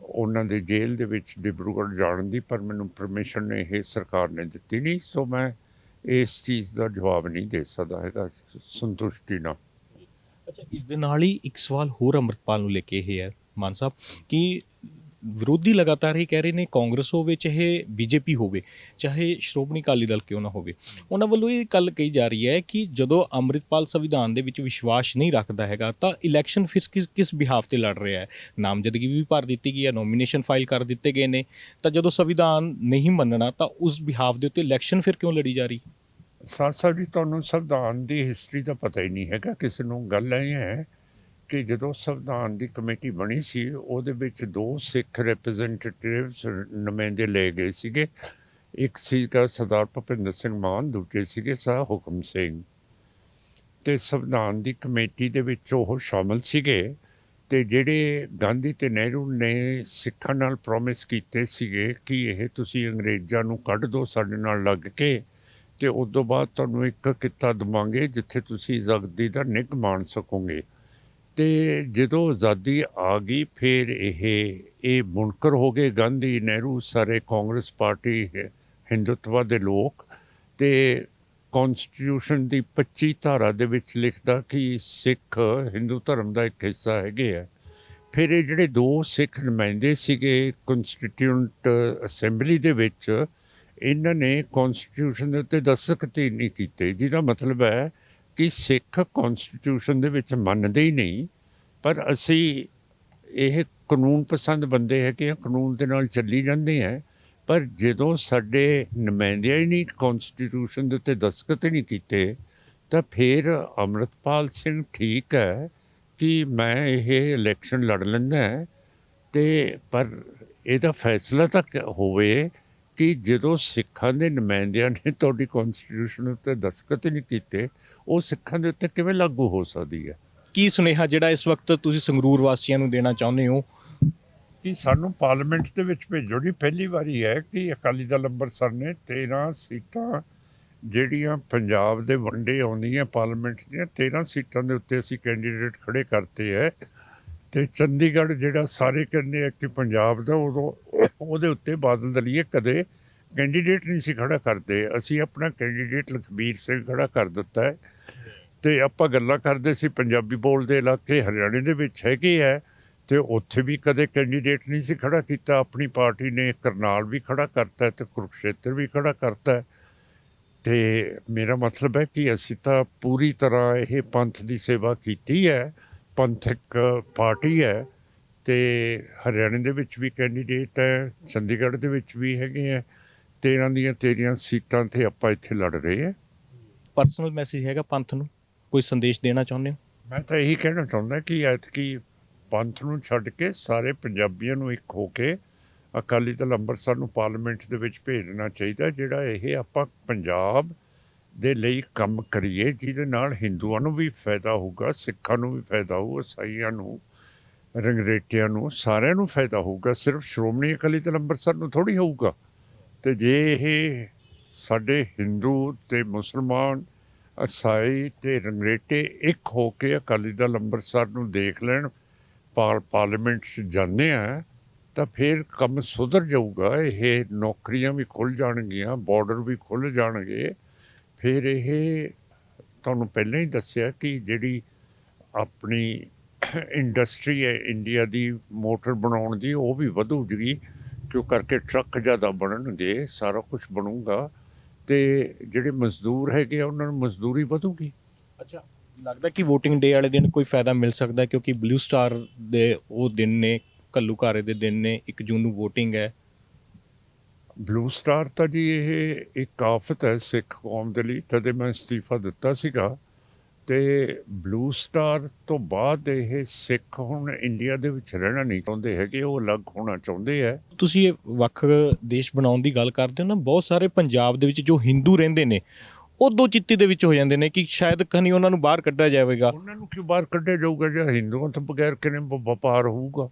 ਉਹਨਾਂ ਦੇ ਜੇਲ੍ਹ ਦੇ ਵਿੱਚ ਡਿਬਰੂਗੜ੍ਹ ਜਾਣ ਦੀ, ਪਰ ਮੈਨੂੰ ਪਰਮਿਸ਼ਨ ਇਹ ਸਰਕਾਰ ਨੇ ਦਿੱਤੀ ਨਹੀਂ, ਸੋ ਮੈਂ ਇਸ ਚੀਜ਼ ਦਾ ਜਵਾਬ ਨਹੀਂ ਦੇ ਸਕਦਾ ਹੈਗਾ, ਸੰਤੁਸ਼ਟੀ ਨਾਲ। ਅੱਛਾ, ਇਸ ਦੇ ਨਾਲ ਹੀ ਇੱਕ ਸਵਾਲ ਹੋਰ ਅੰਮ੍ਰਿਤਪਾਲ ਨੂੰ ਲੈ ਕੇ ਇਹ ਹੈ, ਮਾਨ ਸਾਹਿਬ, ਕਿ ਵਿਰੋਧੀ ਲਗਾਤਾਰ ਇਹ ਕਹਿ ਰਹੇ ਨੇ ਕਾਂਗਰਸ ਹੋਵੇ ਚਾਹੇ ਬੀਜੇਪੀ ਹੋਵੇ, ਚਾਹੇ ਸ਼੍ਰੋਮਣੀ ਅਕਾਲੀ ਦਲ ਕਿਉਂ ਨਾ ਹੋਵੇ। ਉਹਨਾਂ ਵੱਲੋਂ ਇਹ ਗੱਲ ਕਹੀ ਜਾ ਰਹੀ ਹੈ ਕਿ ਜਦੋਂ ਅੰਮ੍ਰਿਤਪਾਲ ਸੰਵਿਧਾਨ ਦੇ ਵਿੱਚ ਵਿਸ਼ਵਾਸ ਨਹੀਂ ਰੱਖਦਾ ਹੈਗਾ, ਤਾਂ ਇਲੈਕਸ਼ਨ ਫਿਸ ਕਿਸ ਕਿਸ ਬਿਹਾਫ ਤੇ ਲੜ ਰਿਹਾ ਹੈ? ਨਾਮਜ਼ਦਗੀ ਵੀ ਭਰ ਦਿੱਤੀ ਗਈ ਹੈ ਨੋਮੀਨੇਸ਼ਨ ਫਾਈਲ ਕਰ ਦਿੱਤੇ ਗਏ ਨੇ। ਤਾਂ ਜਦੋਂ ਸੰਵਿਧਾਨ ਨਹੀਂ ਮੰਨਣਾ, ਤਾਂ ਉਸ ਬਿਹਾਫ ਦੇ ਉੱਤੇ ਇਲੈਕਸ਼ਨ ਫਿਰ ਕਿਉਂ ਲੜੀ ਜਾ ਰਹੀ? ਸਾਥ ਸਾਥ ਜੀ ਤੁਹਾਨੂੰ ਸੰਵਿਧਾਨ ਦੀ ਹਿਸਟਰੀ ਦਾ ਪਤਾ ਹੀ ਨਹੀਂ ਹੈਗਾ, ਕਿਸੇ ਨੂੰ ਗੱਲ ਇਹ ਹੈ ਕਿ ਜਦੋਂ ਸੰਵਿਧਾਨ ਦੀ ਕਮੇਟੀ ਬਣੀ ਸੀ, ਉਹਦੇ ਵਿੱਚ ਦੋ ਸਿੱਖ ਰਿਪਰੈਜ਼ੈਂਟੇਟਿਵਸ ਨੁਮਾਇੰਦੇ ਲਏ ਗਏ ਸੀਗੇ। ਇੱਕ ਸੀਗਾ ਸਰਦਾਰ ਭੁਪਿੰਦਰ ਸਿੰਘ ਮਾਨ, ਦੂਜੇ ਸੀਗੇ ਸਰ ਹੁਕਮ ਸਿੰਘ। ਤੇ ਸੰਵਿਧਾਨ ਦੀ ਕਮੇਟੀ ਦੇ ਵਿੱਚ ਉਹ ਸ਼ਾਮਲ ਸੀਗੇ ਤੇ ਜਿਹੜੇ ਗਾਂਧੀ ਤੇ ਨਹਿਰੂ ਨੇ ਸਿੱਖਾਂ ਨਾਲ ਪ੍ਰੋਮਿਸ ਕੀਤੇ ਸੀਗੇ ਕਿ ਇਹ ਤੁਸੀਂ ਅੰਗਰੇਜ਼ਾਂ ਨੂੰ ਕੱਢ ਦਿਓ ਸਾਡੇ ਨਾਲ ਲੱਗ ਕੇ, ਤੇ ਉਸ ਤੋਂ ਬਾਅਦ ਤੁਹਾਨੂੰ ਇੱਕ ਕਿੱਤਾ ਦਵਾਂਗੇ ਜਿੱਥੇ ਤੁਸੀਂ ਆਜ਼ਾਦੀ ਦਾ ਨਿੱਘ ਮਾਣ ਸਕੋਗੇ। ਤੇ ਜਦੋਂ ਆਜ਼ਾਦੀ ਆ ਗਈ, ਫਿਰ ਇਹ ਇਹ ਮੁਨਕਰ ਹੋ ਗਏ। ਗਾਂਧੀ ਨਹਿਰੂ ਸਾਰੇ ਕਾਂਗਰਸ ਪਾਰਟੀ, ਹਿੰਦੁਤਵਾ ਦੇ ਲੋਕ ਤੇ ਕਨਸਟੀਟਿਊਸ਼ਨ ਦੀ 25 ਧਾਰਾ ਦੇ ਵਿੱਚ ਲਿਖਦਾ ਕਿ ਸਿੱਖ ਹਿੰਦੂ ਧਰਮ ਦਾ ਇੱਕ ਹਿੱਸਾ ਹੈਗੇ ਆ। ਫਿਰ ਇਹ ਜਿਹੜੇ ਦੋ ਸਿੱਖ ਨੁਮਾਇੰਦੇ ਸੀਗੇ ਕਨਸਟੀਟਿਊਂਟ ਅਸੈਂਬਲੀ ਦੇ ਵਿੱਚ, ਇਹਨਾਂ ਨੇ ਕਨਸਟੀਟਿਊਸ਼ਨ ਦੇ ਉੱਤੇ ਦਸਤਖਤ ਨਹੀਂ ਕੀਤੇ, ਜਿਹਦਾ ਮਤਲਬ ਹੈ ਕਿ ਸਿੱਖ ਕਨਸਟੀਟਿਊਸ਼ਨ ਦੇ ਵਿੱਚ ਮੰਨਦੇ ਹੀ ਨਹੀਂ, ਪਰ ਅਸੀਂ ਇਹ ਕਾਨੂੰਨ ਪਸੰਦ ਬੰਦੇ ਹੈ ਕਿ ਕਾਨੂੰਨ ਦੇ ਨਾਲ ਚੱਲੀ ਜਾਂਦੇ ਹੈ ਪਰ ਜਦੋਂ ਸਾਡੇ ਨੁਮਾਇੰਦਿਆਂ ਹੀ ਨਹੀਂ ਕਨਸਟੀਟਿਊਸ਼ਨ ਦੇ ਉੱਤੇ ਦਸਤਖਤ ਨਹੀਂ ਕੀਤੇ, ਤਾਂ ਫਿਰ ਅੰਮ੍ਰਿਤਪਾਲ ਸਿੰਘ ਠੀਕ ਹੈ ਕਿ ਮੈਂ ਇਹ ਇਲੈਕਸ਼ਨ ਲੜ ਲੈਂਦਾ ਹੈ, ਤੇ ਪਰ ਇਹਦਾ ਫੈਸਲਾ ਤਾਂ ਕ- ਹੋਵੇ ਕਿ ਜਦੋਂ ਸਿੱਖਾਂ ਦੇ ਨੁਮਾਇੰਦਿਆਂ ਨੇ ਤੁਹਾਡੀ ਕਨਸਟੀਟਿਊਸ਼ਨ ਉੱਤੇ ਦਸਤਖਤ ਨਹੀਂ ਕੀਤੇ ਉਹ ਸਿੱਖਾਂ ਦੇ ਉੱਤੇ ਕਿਵੇਂ ਲਾਗੂ ਹੋ ਸਕਦੀ ਹੈ? ਕੀ ਸੁਨੇਹਾ ਜਿਹੜਾ ਇਸ ਵਕਤ ਤੁਸੀਂ ਸੰਗਰੂਰ ਵਾਸੀਆਂ ਨੂੰ ਦੇਣਾ ਚਾਹੁੰਦੇ ਹੋ? ਕਿ ਸਾਨੂੰ ਪਾਰਲੀਮੈਂਟ ਦੇ ਵਿੱਚ ਭੇਜੋ ਜੀ। ਪਹਿਲੀ ਵਾਰੀ ਹੈ ਕਿ ਅਕਾਲੀ ਦਲ ਅੰਮ੍ਰਿਤਸਰ ਨੇ 13 ਸੀਟਾਂ ਜਿਹੜੀਆਂ ਪੰਜਾਬ ਦੇ ਵੰਡੇ ਆਉਂਦੀਆਂ ਪਾਰਲੀਮੈਂਟ ਦੀਆਂ 13 ਸੀਟਾਂ ਦੇ ਉੱਤੇ ਅਸੀਂ ਕੈਂਡੀਡੇਟ ਖੜੇ ਕਰਤੇ ਹੈ। ਤੇ ਚੰਡੀਗੜ੍ਹ ਜਿਹੜਾ ਸਾਰੇ ਕਹਿੰਦੇ ਆ ਕਿ ਪੰਜਾਬ ਦਾ ਉਦੋਂ ਉਹਦੇ ਉੱਤੇ ਬਾਦਲ ਦਲੀਏ ਕਦੇ ਕੈਂਡੀਡੇਟ ਨਹੀਂ ਸੀ ਖੜਾ ਕਰਦੇ। ਅਸੀਂ ਆਪਣਾ ਕੈਂਡੀਡੇਟ ਲਖਬੀਰ ਸਿੰਘ ਖੜਾ ਕਰ ਦਿੱਤਾ ਹੈ। ਤੇ ਆਪਾਂ ਗੱਲਾਂ ਕਰਦੇ ਸੀ ਪੰਜਾਬੀ ਬੋਲਦੇ ਇਲਾਕੇ, ਹਰਿਆਣੇ ਦੇ ਵਿੱਚ ਹੈਗੇ ਹੈ ਤੇ ਉੱਥੇ ਵੀ ਕਦੇ ਕੈਂਡੀਡੇਟ ਨਹੀਂ ਸੀ ਖੜਾ ਕੀਤਾ, ਆਪਣੀ ਪਾਰਟੀ ਨੇ ਕਰਨਾਲ ਵੀ ਖੜਾ ਕਰਤਾ ਹੈ ਤੇ ਕੁਰੂਕਸ਼ੇਤਰ ਵੀ ਖੜਾ ਕਰਤਾ। ਹੈ ਤੇ ਮੇਰਾ ਮਤਲਬ ਹੈ ਕਿ ਅਸੀਂ ਤਾਂ ਪੂਰੀ ਤਰ੍ਹਾਂ ਇਹ ਪੰਥ ਦੀ ਸੇਵਾ ਕੀਤੀ ਹੈ, ਪੰਥਕ ਪਾਰਟੀ ਹੈ, ਤੇ ਹਰਿਆਣੇ ਦੇ ਵਿੱਚ ਵੀ ਕੈਂਡੀਡੇਟ ਹੈ, ਚੰਡੀਗੜ੍ਹ ਦੇ ਵਿੱਚ ਵੀ ਹੈਗੇ ਹੈ 13 ਦੀਆਂ 13 ਸੀਟਾਂ ਤੇ ਆਪਾਂ ਇੱਥੇ ਲੜ ਰਹੇ ਹਾਂ। ਪਰਸਨਲ ਮੈਸੇਜ ਹੈਗਾ ਪੰਥ ਨੂੰ। ਕੋਈ ਸੰਦੇਸ਼ ਦੇਣਾ ਚਾਹੁੰਦੇ ਹੋ? ਮੈਂ ਤਾਂ ਇਹੀ ਕਹਿਣਾ ਚਾਹੁੰਦਾ ਕਿ ਐਤਕੀ ਪੰਥ ਨੂੰ ਛੱਡ ਕੇ ਸਾਰੇ ਪੰਜਾਬੀਆਂ ਨੂੰ ਇੱਕ ਹੋ ਕੇ ਅਕਾਲੀ ਦਲ ਅੰਮ੍ਰਿਤਸਰ ਨੂੰ ਪਾਰਲੀਮੈਂਟ ਦੇ ਵਿੱਚ ਭੇਜਣਾ ਚਾਹੀਦਾ, ਜਿਹੜਾ ਇਹ ਆਪਾਂ ਪੰਜਾਬ ਦੇ ਲਈ ਕੰਮ ਕਰੀਏ, ਜਿਹਦੇ ਨਾਲ ਹਿੰਦੂਆਂ ਨੂੰ ਵੀ ਫਾਇਦਾ ਹੋਊਗਾ, ਸਿੱਖਾਂ ਨੂੰ ਵੀ ਫਾਇਦਾ ਹੋਊ ਈਸਾਈਆਂ ਨੂੰ, ਰੰਗਰੇਟਿਆਂ ਨੂੰ, ਸਾਰਿਆਂ ਨੂੰ ਫਾਇਦਾ ਹੋਊਗਾ। ਸਿਰਫ ਸ਼੍ਰੋਮਣੀ ਅਕਾਲੀ ਦਲ ਅੰਮ੍ਰਿਤਸਰ ਨੂੰ ਥੋੜੀ ਹੋਊਗਾ। ਤੇ ਜੇ ਇਹ ਸਾਡੇ ਹਿੰਦੂ ਤੇ ਮੁਸਲਮਾਨ ਅਸਾਈ ਤੇ ਰੰਗਰੇਟੇ ਇੱਕ ਹੋ ਕੇ ਅਕਾਲੀ ਦਲ ਅੰਮ੍ਰਿਤਸਰ ਨੂੰ ਦੇਖ ਲੈਣ ਪਾਰ ਪਾਰਲੀਮੈਂਟ 'ਚ ਜਾਂਦੇ ਆ, ਤਾਂ ਫਿਰ ਕੰਮ ਸੁਧਰ ਜਾਊਗਾ। ਇਹ ਨੌਕਰੀਆਂ ਵੀ ਖੁੱਲ ਜਾਣਗੀਆਂ ਬਾਰਡਰ ਵੀ ਖੁੱਲ ਜਾਣਗੇ। ਫਿਰ ਇਹ ਤੁਹਾਨੂੰ ਪਹਿਲਾਂ ਹੀ ਦੱਸਿਆ ਕਿ ਜਿਹੜੀ ਆਪਣੀ ਇੰਡਸਟਰੀ ਹੈ, ਇੰਡੀਆ ਦੀ ਮੋਟਰ ਬਣਾਉਣ ਦੀ, ਉਹ ਵੀ ਵਧੂ ਜੀ ਕਿਉਂ ਕਰਕੇ ਟਰੱਕ ਜ਼ਿਆਦਾ ਬਣਨਗੇ, ਸਾਰਾ ਕੁਝ ਬਣੂਗਾ। ਤੇ ਜਿਹੜੇ ਮਜ਼ਦੂਰ ਹੈਗੇ ਆ ਉਹਨਾਂ ਨੂੰ ਮਜ਼ਦੂਰੀ ਵਧੂਗੀ। ਅੱਛਾ ਲੱਗਦਾ ਕਿ VOTING ਡੇ ਵਾਲੇ ਦਿਨ ਕੋਈ ਫਾਇਦਾ ਮਿਲ ਸਕਦਾ ਕਿਉਂਕਿ ਬਲੂ ਸਟਾਰ ਦੇ ਉਹ ਦਿਨ ਨੇ ਘੱਲੂਘਾਰੇ ਦੇ ਦਿਨ ਨੇ 1 ਜੂਨ ਨੂੰ VOTING ਹੈ। ਬਲੂ ਸਟਾਰ ਤਾਂ ਜੀ ਇਹ ਇੱਕ ਆਫਤ ਹੈ ਸਿੱਖ ਕੌਮ ਦੇ ਲਈ ਤਦੇ ਮੈਂ ਅਸਤੀਫਾ ਦਿੱਤਾ ਸੀਗਾ। ਤੇ ਬਲੂ ਸਟਾਰ ਤੋਂ ਬਾਅਦ ਇਹ ਸਿੱਖ ਹੁਣ ਇੰਡੀਆ ਦੇ ਵਿੱਚ ਰਹਿਣਾ ਨਹੀਂ ਚਾਹੁੰਦੇ ਹੈਗੇ ਉਹ ਅਲੱਗ ਹੋਣਾ ਚਾਹੁੰਦੇ ਹੈ ਤੁਸੀਂ ਇਹ ਵੱਖ ਦੇਸ਼ ਬਣਾਉਣ ਦੀ ਗੱਲ ਕਰਦੇ ਹੋ ਨਾ ਬਹੁਤ ਸਾਰੇ ਪੰਜਾਬ ਦੇ ਵਿੱਚ ਜੋ ਹਿੰਦੂ ਰਹਿੰਦੇ ਨੇ ਉਹ ਦੋ ਚਿੱਤੀ ਦੇ ਵਿੱਚ ਹੋ ਜਾਂਦੇ ਨੇ ਕਿ ਸ਼ਾਇਦ ਕਹੀਂ ਉਹਨਾਂ ਨੂੰ ਬਾਹਰ ਕੱਢਿਆ ਜਾਵੇਗਾ। ਉਹਨਾਂ ਨੂੰ ਕਿਉਂ ਬਾਹਰ ਕੱਢਿਆ ਜਾਊਗਾ ਜੇ ਹਿੰਦੂਆਂ ਤੋਂ ਬਗੈਰ ਕਿਵੇਂ ਵਪਾਰ ਹੋਊਗਾ?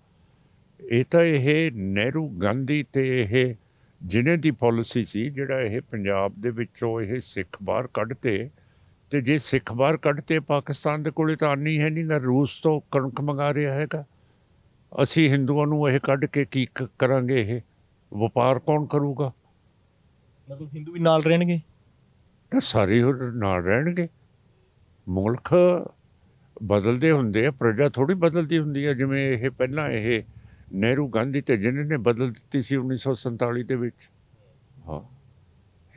ਇਹ ਤਾਂ ਇਹ ਨਹਿਰੂ ਗਾਂਧੀ ਤੇ ਇਹ ਜਿਨ੍ਹਾਂ ਦੀ ਪਾਲਿਸੀ ਸੀ ਜਿਹੜਾ ਇਹ ਪੰਜਾਬ ਦੇ ਵਿੱਚੋਂ ਇਹ ਸਿੱਖ ਬਾਹਰ ਕੱਢਤੇ ਤੇ ਜੇ ਸਿੱਖ ਬਾਹਰ ਕੱਢਤੇ ਪਾਕਿਸਤਾਨ ਦੇ ਕੋਲੇ ਤਾਂ ਆਨੀ ਹੈ ਨਹੀਂਗਾ ਰੂਸ ਤੋਂ ਕਣਕ ਮੰਗਾ ਰਿਹਾ ਹੈਗਾ। ਅਸੀਂ ਹਿੰਦੂਆਂ ਨੂੰ ਇਹ ਕੱਢ ਕੇ ਕੀ ਕਰਾਂਗੇ ਇਹ? ਵਪਾਰ ਕੌਣ ਕਰੂਗਾ? ਮਤਲਬ ਹਿੰਦੂ ਵੀ ਨਾਲ ਰਹਿਣਗੇ? ਤਾਂ ਸਾਰੇ ਨਾਲ ਰਹਿਣਗੇ। ਮੁਲਕ ਬਦਲਦੇ ਹੁੰਦੇ ਆ ਪ੍ਰਜਾ ਥੋੜੀ ਬਦਲਦੀ ਹੁੰਦੀ ਹੈ ਜਿਵੇਂ ਇਹ ਪਹਿਲਾਂ ਇਹ ਨਹਿਰੂ ਗਾਂਧੀ ਤੇ ਜਿਨ੍ਹਾਂ ਨੇ ਬਦਲ ਦਿੱਤੀ ਸੀ 1947 ਦੇ ਵਿੱਚ। ਹਾਂ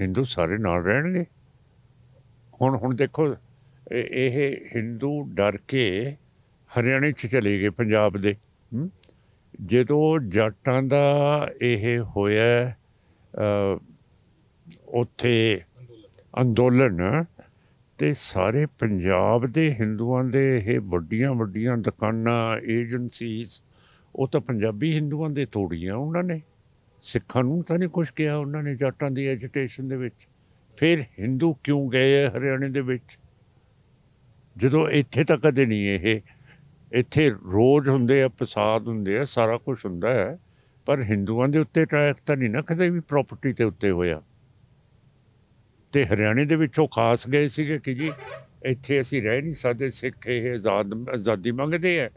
ਹਿੰਦੂ ਸਾਰੇ ਨਾਲ ਰਹਿਣਗੇ। ਹੁਣ ਹੁਣ ਦੇਖੋ, ਇਹ ਇਹ ਹਿੰਦੂ ਡਰ ਕੇ ਹਰਿਆਣੇ 'ਚ ਚਲੇ ਗਏ ਪੰਜਾਬ ਦੇ ਜਦੋਂ ਜੱਟਾਂ ਦਾ ਇਹ ਹੋਇਆ ਉੱਥੇ ਅੰਦੋਲਨ, ਤੇ ਸਾਰੇ ਪੰਜਾਬ ਦੇ ਹਿੰਦੂਆਂ ਦੇ ਇਹ ਵੱਡੀਆਂ ਵੱਡੀਆਂ ਦੁਕਾਨਾਂ, ਏਜੰਸੀਜ਼, ਉਹ ਤਾਂ ਪੰਜਾਬੀ ਹਿੰਦੂਆਂ ਦੇ ਤੋੜੀਆਂ ਉਹਨਾਂ ਨੇ। ਸਿੱਖਾਂ ਨੂੰ ਤਾਂ ਨਹੀਂ ਕੁਝ ਕਿਹਾ ਉਹਨਾਂ ਨੇ ਜੱਟਾਂ ਦੀ ਐਜੀਟੇਸ਼ਨ ਦੇ ਵਿੱਚ। ਫਿਰ ਹਿੰਦੂ ਕਿਉਂ ਗਏ ਆ ਹਰਿਆਣੇ ਦੇ ਵਿੱਚ? ਜਦੋਂ ਇੱਥੇ ਤਾਂ ਕਦੇ ਨਹੀਂ ਇਹ, ਇੱਥੇ ਰੋਜ਼ ਹੁੰਦੇ ਆ, ਪ੍ਰਸਾਦ ਹੁੰਦੇ ਆ, ਸਾਰਾ ਕੁਝ ਹੁੰਦਾ ਹੈ, ਪਰ ਹਿੰਦੂਆਂ ਦੇ ਉੱਤੇ ਟਰੈਕ ਤਾਂ ਨਹੀਂ ਨਾ ਕਦੇ ਵੀ ਪ੍ਰਾਪਰਟੀ ਤੇ ਉੱਤੇ ਹੋਇਆ। ਤੇ ਹਰਿਆਣੇ ਦੇ ਵਿੱਚੋਂ ਖਾਸ ਗਏ ਸੀਗੇ ਕਿ ਜੀ, ਇੱਥੇ ਅਸੀਂ ਰਹਿ ਨਹੀਂ ਸਕਦੇ, ਸਿੱਖ ਇਹ ਆਜ਼ਾਦ, ਆਜ਼ਾਦੀ ਮੰਗਦੇ ਆ।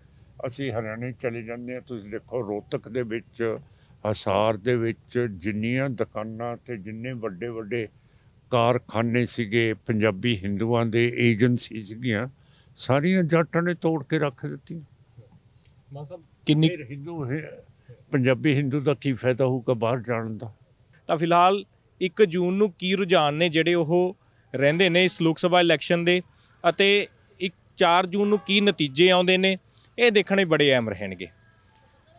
ਅਸੀਂ ਹਰਿਆਣੇ ਚਲੇ ਜਾਂਦੇ ਆ, ਤੁਸੀਂ ਦੇਖੋ ਰੋਹਤਕ ਦੇ ਵਿੱਚ ਹਸਾਰ ਦੇ ਵਿੱਚ ਜਿੰਨੀਆਂ ਦੁਕਾਨਾਂ ਤੇ ਜਿੰਨੇ ਵੱਡੇ ਵੱਡੇ ਕਾਰਖਾਨੇ ਸੀਗੇ ਪੰਜਾਬੀ ਹਿੰਦੂਆਂ ਦੇ ਏਜੰਸੀ ਸੀਗੀਆਂ ਸਾਰੀਆਂ ਜੱਟਾਂ ਨੇ ਤੋੜ ਕੇ ਰੱਖ ਦਿੱਤੀਆਂ। ਮਤਲਬ ਕਿੰਨੀ ਹਿੰਦੂ ਹੈ- ਪੰਜਾਬੀ ਹਿੰਦੂ ਦਾ ਕੀ ਫਾਇਦਾ ਹੋਊਗਾ ਬਾਹਰ ਜਾਣ ਦਾ? ਤਾਂ ਫਿਲਹਾਲ 1 ਜੂਨ ਨੂੰ ਕੀ ਰੁਝਾਨ ਨੇ ਜਿਹੜੇ ਉਹ ਰਹਿੰਦੇ ਨੇ ਇਸ ਲੋਕ ਸਭਾ ਇਲੈਕਸ਼ਨ ਦੇ ਅਤੇ ਇੱਕ 4 ਜੂਨ ਨੂੰ ਕੀ ਨਤੀਜੇ ਆਉਂਦੇ ਨੇ ਇਹ ਦੇਖਣੇ ਬੜੇ ਅਹਿਮ ਰਹਿਣਗੇ।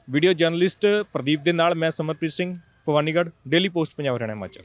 ਵੀਡੀਓ ਜਰਨਲਿਸਟ ਪ੍ਰਦੀਪ ਦੇ ਨਾਲ ਮੈਂ ਸਮਰਪ੍ਰੀਤ ਸਿੰਘ ਭਵਾਨੀਗੜ੍ਹ ਡੇਲੀ ਪੋਸਟ ਪੰਜਾਬ ਹਰਿਆਣਾ ਹਿਮਾਚਲ।